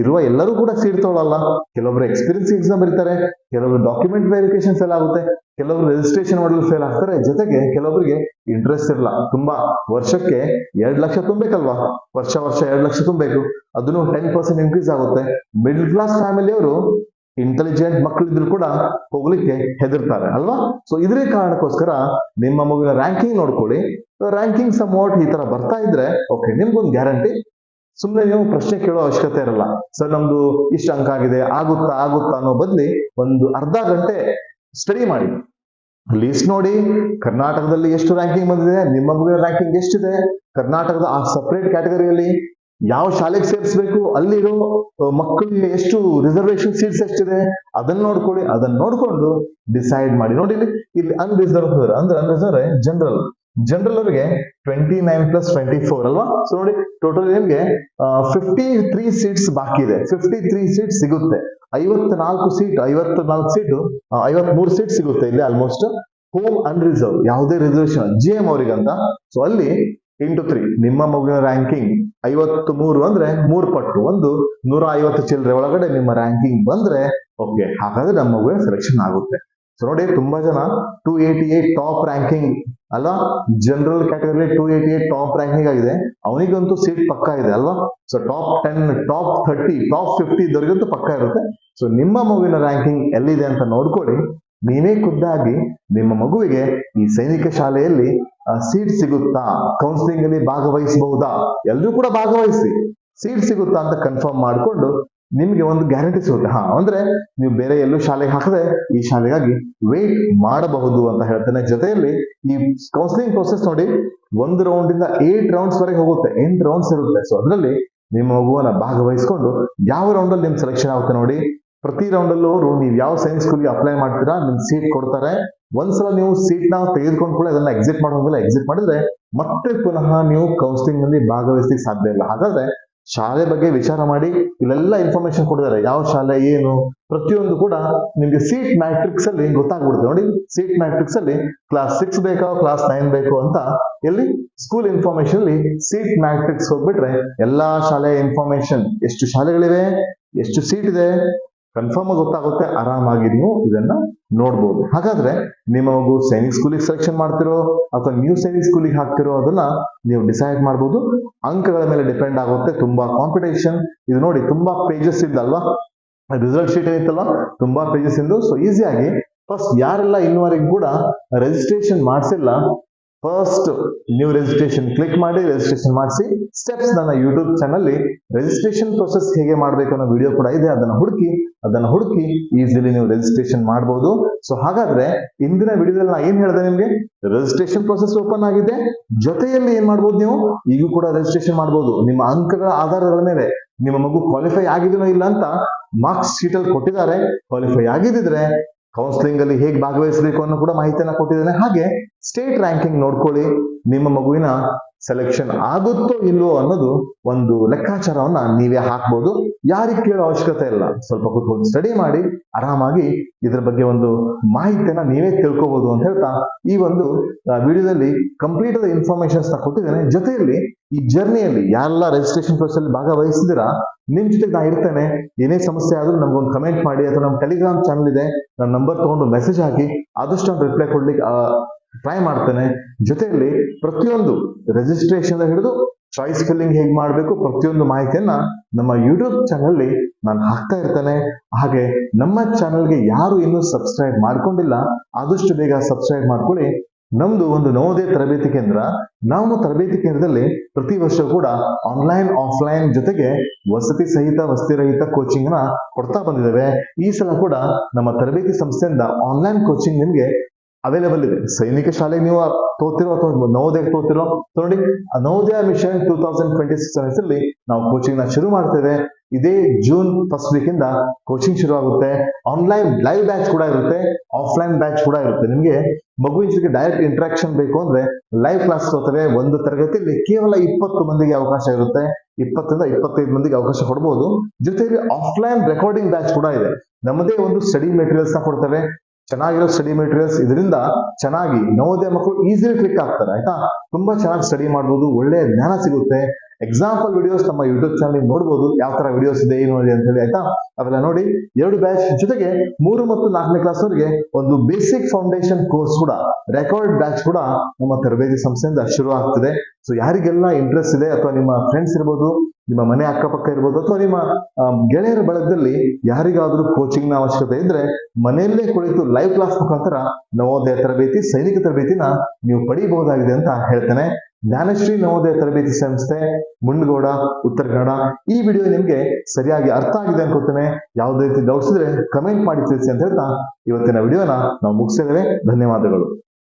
ಇರುವ ಎಲ್ಲರೂ ಕೂಡ ಸೀಟ್ ತಗೊಳ್ಳಲ್ಲ ಕೆಲವೊಬ್ರು ಎಕ್ಸ್ಪೀರಿಯನ್ಸ್ ಎಕ್ಸಾಮ್ ಇರ್ತಾರೆ ಕೆಲವರು ಡಾಕ್ಯುಮೆಂಟ್ ವೆರಿಫಿಕೇಶನ್ಸ್ ಎಲ್ಲ ಆಗುತ್ತೆ. ಕೆಲವರು ರಿಜಿಸ್ಟ್ರೇಷನ್ ಮಾಡಲು ಫೇಲ್ ಆಗ್ತಾರೆ. ಜೊತೆಗೆ ಕೆಲವರಿಗೆ ಇಂಟ್ರೆಸ್ಟ್ ಇರಲ್ಲ. ತುಂಬಾ ವರ್ಷಕ್ಕೆ ಎರಡ್ ಲಕ್ಷ ತುಂಬಬೇಕಲ್ವಾ? ವರ್ಷ ವರ್ಷ ಎರಡ್ ಲಕ್ಷ ತುಂಬಬೇಕು. ಅದನ್ನು ಟೆನ್ ಪರ್ಸೆಂಟ್ ಇನ್ಕ್ರೀಸ್ ಆಗುತ್ತೆ. ಮಿಡ್ಲ್ ಕ್ಲಾಸ್ ಫ್ಯಾಮಿಲಿಯವರು ಇಂಟೆಲಿಜೆಂಟ್ ಮಕ್ಕಳಿದ್ರು ಕೂಡ ಹೋಗ್ಲಿಕ್ಕೆ ಹೆದರ್ತಾರೆ, ಅಲ್ವಾ? ಸೊ ಇದೇ ಕಾರಣಕ್ಕೋಸ್ಕರ ನಿಮ್ಮ ಮಗುವಿನ ರ್ಯಾಂಕಿಂಗ್ ನೋಡ್ಕೊಳ್ಳಿ. ರ್ಯಾಂಕಿಂಗ್ ಸಮೋಟ್ ಈ ತರ ಬರ್ತಾ ಇದ್ರೆ ಓಕೆ ನಿಮ್ಗೊಂದು ಗ್ಯಾರಂಟಿ ಸುಮ್ಮನೆ ನೀವು ಪ್ರಶ್ನೆ ಕೇಳೋ ಅವಶ್ಯಕತೆ ಇರಲ್ಲ. ಸರ್ ನಮ್ದು ಇಷ್ಟು ಅಂಕ ಆಗಿದೆ, ಆಗುತ್ತಾ ಆಗುತ್ತಾ ಅನ್ನೋ ಬದಲಿ ಒಂದು ಅರ್ಧ ಗಂಟೆ ಸ್ಟಡಿ ಮಾಡಿ. ಲೀಸ್ಟ್ ನೋಡಿ, ಕರ್ನಾಟಕದಲ್ಲಿ ಎಷ್ಟು ರ್ಯಾಂಕಿಂಗ್ ಬಂದಿದೆ? ನಿಮ್ಮ ಮಗುವಿನ ರ್ಯಾಂಕಿಂಗ್ ಎಷ್ಟಿದೆ? ಕರ್ನಾಟಕದ ಆ ಸಪರೇಟ್ ಕ್ಯಾಟಗರಿಯಲ್ಲಿ ಯಾವ ಶಾಲೆಗೆ ಸೇರಿಸಬೇಕು? ಅಲ್ಲಿರೋ ಮಕ್ಕಳಿಗೆ ಎಷ್ಟು ರಿಸರ್ವೇಶನ್ ಸೀಟ್ಸ್ ಎಷ್ಟಿದೆ? ಅದನ್ನ ನೋಡ್ಕೊಳ್ಳಿ. ಅದನ್ನ ನೋಡ್ಕೊಂಡು ಡಿಸೈಡ್ ಮಾಡಿ. ನೋಡಿ ಇಲ್ಲಿ ಅನ್ರಿಸರ್ವ್ ಅಂದ್ರೆ ಅನ್ರಿಸರ್ವ್ ಜನರಲ್ ಜನರಲ್ ಅವರಿಗೆ twenty nine plus twenty four ಅಲ್ವಾ? ಸೊ ನೋಡಿ ಟೋಟಲ್ ನಿಮಗೆ ಫಿಫ್ಟಿ ತ್ರೀ ಸೀಟ್ಸ್ ಬಾಕಿ ಇದೆ ಫಿಫ್ಟಿ ತ್ರೀ ಸೀಟ್ ಸಿಗುತ್ತೆ. ಐವತ್ ನಾಲ್ಕು ಸೀಟ್ ಐವತ್ ನಾಲ್ಕು ಸೀಟು ಐವತ್ ಮೂರು ಸೀಟ್ ಸಿಗುತ್ತೆ ಇಲ್ಲಿ ಆಲ್ಮೋಸ್ಟ್ ಹೋಮ್ ಅನ್ರಿಸರ್ವ್ ಯಾವುದೇ ರಿಸರ್ವೇಶನ್ ಜಿ ಎಂ ಅವರಿಗಂತ. ಸೊ ಅಲ್ಲಿ ಇಂಟು ತ್ರೀ ನಿಮ್ಮ ಮಗುವಿನ ರ್ಯಾಂಕಿಂಗ್ ಐವತ್ತು ಮೂರು ಅಂದ್ರೆ ಮೂರು ಪಟ್ಟು. ಒಂದು ನೂರ ಐವತ್ತು ಚಿಲ್ಲರೆ ಒಳಗಡೆ ನಿಮ್ಮ ರ್ಯಾಂಕಿಂಗ್ ಬಂದ್ರೆ ಓಕೆ ಹಾಗಾದ್ರೆ ನಮ್ಮ ಮಗುವಿನ ಸೆಲೆಕ್ಷನ್ ಆಗುತ್ತೆ. ಸೊ ನೋಡಿ, ತುಂಬಾ ಜನ two eighty eight top ranking ಅಲ್ವಾ? General category two eighty eight top ranking ಆಗಿದೆ. ಅವನಿಗಂತೂ ಸೀಟ್ ಪಕ್ಕ ಇದೆ, ಅಲ್ವಾ? So top ten top thirty top fifty ಇದ್ದವರಿಗಂತೂ ಪಕ್ಕ ಇರುತ್ತೆ. ಸೊ ನಿಮ್ಮ ಮಗುವಿನ ರ್ಯಾಂಕಿಂಗ್ ಎಲ್ಲಿದೆ ಅಂತ ನೋಡ್ಕೊಳ್ಳಿ. ನೀವೇ ಖುದ್ದಾಗಿ ನಿಮ್ಮ ಮಗುವಿಗೆ ಈ ಸೈನಿಕ ಶಾಲೆಯಲ್ಲಿ ಸೀಟ್ ಸಿಗುತ್ತಾ? ಕೌನ್ಸಿಲಿಂಗ್ ಅಲ್ಲಿ ಭಾಗವಹಿಸಬಹುದಾ? ಎಲ್ಲರೂ ಕೂಡ ಭಾಗವಹಿಸಿ. ಸೀಟ್ ಸಿಗುತ್ತಾ ಅಂತ ಕನ್ಫರ್ಮ್ ಮಾಡಿಕೊಂಡು ನಿಮ್ಗೆ ಒಂದು ಗ್ಯಾರಂಟಿ ಸಿಗುತ್ತೆ. ಹಾ, ಅಂದ್ರೆ ನೀವು ಬೇರೆ ಎಲ್ಲೂ ಶಾಲೆಗೆ ಹಾಕದೆ ಈ ಶಾಲೆಗಾಗಿ ವೇಟ್ ಮಾಡಬಹುದು ಅಂತ ಹೇಳ್ತೇನೆ. ಜೊತೆಯಲ್ಲಿ ಈ ಕೌನ್ಸಿಲಿಂಗ್ ಪ್ರೋಸೆಸ್ ನೋಡಿ ಒಂದು ರೌಂಡ್ ಇಂದ ಏಟ್ ರೌಂಡ್ಸ್ ವರೆಗೆ ಹೋಗುತ್ತೆ. ಎಂಟು ರೌಂಡ್ಸ್ ಇರುತ್ತೆ. ಸೊ ಅದರಲ್ಲಿ ನಿಮ್ಮ ಮಗುವನ್ನ ಭಾಗವಹಿಸಿಕೊಂಡು ಯಾವ ರೌಂಡ್ ಅಲ್ಲಿ ನಿಮ್ ಸೆಲೆಕ್ಷನ್ ಆಗುತ್ತೆ ನೋಡಿ. ಪ್ರತಿ ರೌಂಡ್ ಅಲ್ಲೂ ನೀವು ಯಾವ ಸೈನ್ಸ್ ಸ್ಕೂಲ್ಗೆ ಅಪ್ಲೈ ಮಾಡ್ತೀರಾ, ನಿಮ್ ಸೀಟ್ ಕೊಡ್ತಾರೆ. ಒಂದ್ಸಲ ನೀವು ಸೀಟ್ನ ತೆಗೆದುಕೊಂಡು ಕೂಡ ಅದನ್ನ ಎಕ್ಸಿಟ್ ಮಾಡೋದಿಲ್ಲ ಎಕ್ಸಿಟ್ ಮಾಡಿದ್ರೆ ಮತ್ತೆ ಪುನಃ ನೀವು ಕೌನ್ಸಿಲಿಂಗ್ನಲ್ಲಿ ಭಾಗವಹಿಸಲಿಕ್ಕೆ ಸಾಧ್ಯ ಇಲ್ಲ. ಹಾಗಾದ್ರೆ ಶಾಲೆ ಬಗ್ಗೆ ವಿಚಾರ ಮಾಡಿ ಇಲ್ಲೆಲ್ಲ ಇನ್ಫಾರ್ಮೇಶನ್ ಕೊಟ್ಟಿದ್ದಾರೆ. ಯಾವ ಶಾಲೆ, ಏನು? ಪ್ರತಿಯೊಂದು ಕೂಡ ನಿಮ್ಗೆ ಸೀಟ್ ಮ್ಯಾಟ್ರಿಕ್ಸ್ ಅಲ್ಲಿ ಗೊತ್ತಾಗ್ಬಿಡುತ್ತೆ. ನೋಡಿ ಸೀಟ್ ಮ್ಯಾಟ್ರಿಕ್ಸ್ ಅಲ್ಲಿ ಕ್ಲಾಸ್ ಸಿಕ್ಸ್ ಬೇಕೋ ಕ್ಲಾಸ್ ನೈನ್ ಬೇಕು ಅಂತ ಎಲ್ಲಿ ಸ್ಕೂಲ್ ಇನ್ಫಾರ್ಮೇಶನ್ ಅಲ್ಲಿ ಸೀಟ್ ಮ್ಯಾಟ್ರಿಕ್ಸ್ ಹೋಗ್ಬಿಟ್ರೆ ಎಲ್ಲಾ ಶಾಲೆಯ ಇನ್ಫಾರ್ಮೇಶನ್ ಎಷ್ಟು ಶಾಲೆಗಳಿವೆ, ಎಷ್ಟು ಸೀಟ್ ಇದೆ ಕನ್ಫರ್ಮ್ ಗೊತ್ತಾಗುತ್ತೆ ಆರಾಮಾಗಿ ನೀವು ಇದನ್ನ ನೋಡ್ಬೋದು. ಹಾಗಾದ್ರೆ ನಿಮ್ಮ ಮಗು ಸೈನಿಕ್ ಸ್ಕೂಲಿಗೆ ಸೆಲೆಕ್ಷನ್ ಮಾಡ್ತಿರೋ ಅಥವಾ ನ್ಯೂ ಸೈನಿಕ್ ಸ್ಕೂಲಿಗೆ ಹಾಕ್ತಿರೋ ಅದನ್ನ ನೀವು ಡಿಸೈಡ್ ಮಾಡ್ಬೋದು. ಅಂಕಗಳ ಮೇಲೆ ಡಿಪೆಂಡ್ ಆಗುತ್ತೆ, ತುಂಬಾ ಕಾಂಪಿಟೇಷನ್ ಇದು ನೋಡಿ, ತುಂಬಾ ಪೇಜಸ್ ಇದ್ದಲ್ವಾ? ರಿಸಲ್ಟ್ ಶೀಟ್ ಏನಿತ್ತಲ್ವಾ ತುಂಬಾ ಪೇಜಸ್ ಇಂದು ಸೊ ಈಸಿಯಾಗಿ ಫಸ್ಟ್ ಯಾರೆಲ್ಲ ಇನ್ನುವರೆಗೂ ಕೂಡ ರಿಜಿಸ್ಟ್ರೇಷನ್ ಮಾಡಿಸಿಲ್ಲ ಫಸ್ಟ್ ನೀವು ರಿಜಿಸ್ಟ್ರೇಷನ್ ಕ್ಲಿಕ್ ಮಾಡಿ ರಿಜಿಸ್ಟ್ರೇಷನ್ ಮಾಡಿಸಿ. ಸ್ಟೆಪ್ಸ್ ನನ್ನ ಯೂಟ್ಯೂಬ್ ಚಾನಲ್ ರಿಜಿಸ್ಟ್ರೇಷನ್ ಪ್ರೊಸೆಸ್ ಹೇಗೆ ಮಾಡಬೇಕು ಅನ್ನೋ ವಿಡಿಯೋ ಕೂಡ ಇದೆ. ಅದನ್ನು ಹುಡುಕಿ ಅದನ್ನು ಹುಡುಕಿ ಈಸಿಲಿ ನೀವು ರಿಜಿಸ್ಟ್ರೇಷನ್ ಮಾಡಬಹುದು ಸೊ ಹಾಗಾದ್ರೆ ಇಂದಿನ ವಿಡಿಯೋದಲ್ಲಿ ನಾ ಏನ್ ಹೇಳಿದೆ ನಿಮ್ಗೆ? ರಿಜಿಸ್ಟ್ರೇಷನ್ ಪ್ರೊಸೆಸ್ ಓಪನ್ ಆಗಿದೆ. ಜೊತೆಯಲ್ಲಿ ಏನ್ ಮಾಡ್ಬೋದು ನೀವು? ಈಗೂ ಕೂಡ ರಿಜಿಸ್ಟ್ರೇಷನ್ ಮಾಡಬಹುದು ನಿಮ್ಮ ಅಂಕಗಳ ಆಧಾರದ ಮೇಲೆ ನಿಮ್ಮ ಮಗು ಕ್ವಾಲಿಫೈ ಆಗಿದೆಯೋ ಇಲ್ಲ ಅಂತ ಮಾರ್ಕ್ಸ್ ಶೀಟ್ ಅಲ್ಲಿ ಕೊಟ್ಟಿದ್ದಾರೆ. ಕ್ವಾಲಿಫೈ ಆಗಿದ್ರೆ ಕೌನ್ಸಿಲಿಂಗ್ ಅಲ್ಲಿ ಹೇಗೆ ಭಾಗವಹಿಸಬೇಕು ಅನ್ನೋ ಕೂಡ ಮಾಹಿತಿಯನ್ನ ಕೊಟ್ಟಿದ್ದೇನೆ. ಹಾಗೆ ಸ್ಟೇಟ್ ರ್ಯಾಂಕಿಂಗ್ ನೋಡ್ಕೊಳ್ಳಿ. ನಿಮ್ಮ ಮಗುವಿನ ಸೆಲೆಕ್ಷನ್ ಆಗುತ್ತೋ ಇಲ್ವೋ ಅನ್ನೋದು ಒಂದು ಲೆಕ್ಕಾಚಾರವನ್ನ ನೀವೇ ಹಾಕ್ಬೋದು. ಯಾರಿಗೆ ಕೇಳೋ ಅವಶ್ಯಕತೆ ಇಲ್ಲ. ಸ್ವಲ್ಪ ಕೂತ್ಕೊಂಡು ಸ್ಟಡಿ ಮಾಡಿ, ಆರಾಮಾಗಿ ಇದ್ರ ಬಗ್ಗೆ ಒಂದು ಮಾಹಿತಿಯನ್ನ ನೀವೇ ತಿಳ್ಕೊಬಹುದು ಅಂತ ಹೇಳ್ತಾ ಈ ಒಂದು ವಿಡಿಯೋದಲ್ಲಿ ಕಂಪ್ಲೀಟ್ ಆದ ಇನ್ಫಾರ್ಮೇಶನ್ಸ್ನ ಕೊಟ್ಟಿದ್ದೇನೆ. ಜೊತೆಯಲ್ಲಿ ಈ ಜರ್ನಿಯಲ್ಲಿ ಯಾರೆಲ್ಲ ರಿಜಿಸ್ಟ್ರೇಷನ್ ಪ್ರೋಸೆಸ್ ಅಲ್ಲಿ ಭಾಗವಹಿಸಿದಿರಾ ನಿಮ್ ಜೊತೆ ನಾ ಇರ್ತೇನೆ. ಏನೇ ಸಮಸ್ಯೆ ಆದ್ರೂ ನಮ್ಗೊಂದು ಕಮೆಂಟ್ ಮಾಡಿ ಅಥವಾ ನಮ್ಮ ಟೆಲಿಗ್ರಾಮ್ ಚಾನಲ್ ಇದೆ. ನನ್ನ ನಂಬರ್ ತಗೊಂಡು ಮೆಸೇಜ್ ಹಾಕಿ, ಆದಷ್ಟು ರಿಪ್ಲೈ ಕೊಡ್ಲಿಕ್ಕೆ ಟ್ರೈ ಮಾಡ್ತೇನೆ. ಜೊತೆಯಲ್ಲಿ ಪ್ರತಿಯೊಂದು ರಿಜಿಸ್ಟ್ರೇಷನ್ ಹಿಡಿದು ಚಾಯ್ಸ್ ಫಿಲ್ಲಿಂಗ್ ಹೇಗೆ ಮಾಡಬೇಕು ಪ್ರತಿಯೊಂದು ಮಾಹಿತಿಯನ್ನ ನಮ್ಮ ಯೂಟ್ಯೂಬ್ ಚಾನಲ್ ನಾನು ಹಾಕ್ತಾ ಇರ್ತೇನೆ. ಹಾಗೆ ನಮ್ಮ ಚಾನಲ್ಗೆ ಯಾರು ಇನ್ನೂ ಸಬ್ಸ್ಕ್ರೈಬ್ ಮಾಡ್ಕೊಂಡಿಲ್ಲ, ಆದಷ್ಟು ಬೇಗ ಸಬ್ಸ್ಕ್ರೈಬ್ ಮಾಡ್ಕೊಳ್ಳಿ. ನಮ್ದು ಒಂದು ನವೋದಯ ತರಬೇತಿ ಕೇಂದ್ರ. ನಾವು ತರಬೇತಿ ಕೇಂದ್ರದಲ್ಲಿ ಪ್ರತಿ ವರ್ಷ ಕೂಡ ಆನ್ಲೈನ್ ಆಫ್ಲೈನ್ ಜೊತೆಗೆ ವಸತಿ ಸಹಿತ, ವಸತಿ ರಹಿತ ಕೋಚಿಂಗ್ನ ಕೊಡ್ತಾ ಬಂದಿದ್ದೇವೆ. ಈ ಸಲ ಕೂಡ ನಮ್ಮ ತರಬೇತಿ ಸಂಸ್ಥೆಯಿಂದ ಆನ್ಲೈನ್ ಕೋಚಿಂಗ್ ನಿಮ್ಗೆ ಅವೈಲೇಬಲ್ ಇದೆ. ಸೈನಿಕ ಶಾಲೆಗೆ ನೀವು ತೋತಿರೋ ಅಥವಾ ನವೋದಯ ತೋತಿರೋ ನೋಡಿ Navodaya mission two thousand twenty six ಹೆಸರಲ್ಲಿ ನಾವು ಕೋಚಿಂಗ್ನ ಶುರು ಮಾಡ್ತೇವೆ. ಇದೇ ಜೂನ್ ಫಸ್ಟ್ ವೀಕ್ ಇಂದ ಕೋಚಿಂಗ್ ಶುರು ಆಗುತ್ತೆ. ಆನ್ಲೈನ್ ಲೈವ್ ಬ್ಯಾಚ್ ಕೂಡ ಇರುತ್ತೆ. ಆಫ್ಲೈನ್ ಬ್ಯಾಚ್ ಕೂಡ ಇರುತ್ತೆ. ನಿಮ್ಗೆ ಮಗುವಿನ ಜೊತೆ ಡೈರೆಕ್ಟ್ ಇಂಟ್ರಾಕ್ಷನ್ ಬೇಕು ಅಂದ್ರೆ ಲೈವ್ ಕ್ಲಾಸ್ ತೋತವೆ ಒಂದು ತರಗತಿಯಲ್ಲಿ ಕೇವಲ ಇಪ್ಪತ್ತು ಮಂದಿಗೆ ಅವಕಾಶ ಇರುತ್ತೆ. ಇಪ್ಪತ್ತರಿಂದ ಇಪ್ಪತ್ತೈದು ಮಂದಿಗೆ ಅವಕಾಶ ಕೊಡಬಹುದು ಜೊತೆಗೆ ಆಫ್ಲೈನ್ ರೆಕಾರ್ಡಿಂಗ್ ಬ್ಯಾಚ್ ಕೂಡ ಇದೆ. ನಮ್ಮದೇ ಒಂದು ಸ್ಟಡಿ ಮೆಟೀರಿಯಲ್ಸ್ನ ಕೊಡ್ತೇವೆ. ಚೆನ್ನಾಗಿರೋ ಸ್ಟಡಿ ಮೆಟೀರಿಯಲ್ಸ್ ಇದರಿಂದ ಚೆನ್ನಾಗಿ ನವೋದಯ ಮಕ್ಕಳು ಈಸಿಲಿ ಕ್ಲಿಕ್ ಆಗ್ತಾರೆ, ಆಯ್ತಾ? ತುಂಬಾ ಚೆನ್ನಾಗಿ ಸ್ಟಡಿ ಮಾಡ್ಬೋದು, ಒಳ್ಳೆ ಜ್ಞಾನ ಸಿಗುತ್ತೆ. ಎಕ್ಸಾಂಪಲ್ ವಿಡಿಯೋಸ್ ನಮ್ಮ ಯೂಟ್ಯೂಬ್ ಚಾನಲ್ ನೋಡ್ಬೋದು, ಯಾವ ತರ ವಿಡಿಯೋಸ್ ಇದೆ, ಏನು ನೋಡಿ ಅಂತ ಹೇಳಿ ಆಯ್ತಾ? ಅವೆಲ್ಲ ನೋಡಿ, ಎರಡು ಬ್ಯಾಚ್ ಜೊತೆಗೆ ಮೂರು ಮತ್ತು ನಾಲ್ಕನೇ ಕ್ಲಾಸ್ ವರೆಗೆ ಒಂದು ಬೇಸಿಕ್ ಫೌಂಡೇಶನ್ ಕೋರ್ಸ್ ಕೂಡ ರೆಕಾರ್ಡ್ ಬ್ಯಾಚ್ ಕೂಡ ನಮ್ಮ ತರಬೇತಿ ಸಂಸ್ಥೆಯಿಂದ ಶುರು ಆಗ್ತದೆ. ಸೊ ಯಾರಿಗೆಲ್ಲ ಇಂಟ್ರೆಸ್ಟ್ ಇದೆ ಅಥವಾ ನಿಮ್ಮ ಫ್ರೆಂಡ್ಸ್ ಇರ್ಬೋದು ನಿಮ್ಮ ಮನೆ ಅಕ್ಕಪಕ್ಕ ಇರ್ಬೋದು ಅಥವಾ ನಿಮ್ಮ ಗೆಳೆಯರ ಬಳಗದಲ್ಲಿ ಯಾರಿಗಾದ್ರೂ ಕೋಚಿಂಗ್ನ ಅವಶ್ಯಕತೆ ಇದ್ರೆ ಮನೆಯಲ್ಲೇ ಕುಳಿತು ಲೈವ್ ಕ್ಲಾಸ್ ಮುಖಾಂತರ ನವೋದಯ ತರಬೇತಿ, ಸೈನಿಕ ತರಬೇತಿನ ನೀವು ಪಡೆಯಬಹುದಾಗಿದೆ ಅಂತ ಹೇಳ್ತೇನೆ. ಜ್ಞಾನಶ್ರೀ ನವೋದಯ ತರಬೇತಿ ಸಂಸ್ಥೆ ಮುಂಡಗೋಡ ಉತ್ತರ ಕನ್ನಡ, ಈ ವಿಡಿಯೋ ನಿಮ್ಗೆ ಸರಿಯಾಗಿ ಅರ್ಥ ಆಗಿದೆ ಅನ್ಕೋತೇನೆ ಯಾವುದೇ ರೀತಿ ಡೌಟ್ಸ್ ಇದ್ರೆ ಕಮೆಂಟ್ ಮಾಡಿ ತಿಳಿಸಿ ಅಂತ ಹೇಳ್ತಾ ಇವತ್ತಿನ ವಿಡಿಯೋನ ನಾವು ಮುಗಿಸಿದ್ದೇವೆ. ಧನ್ಯವಾದಗಳು.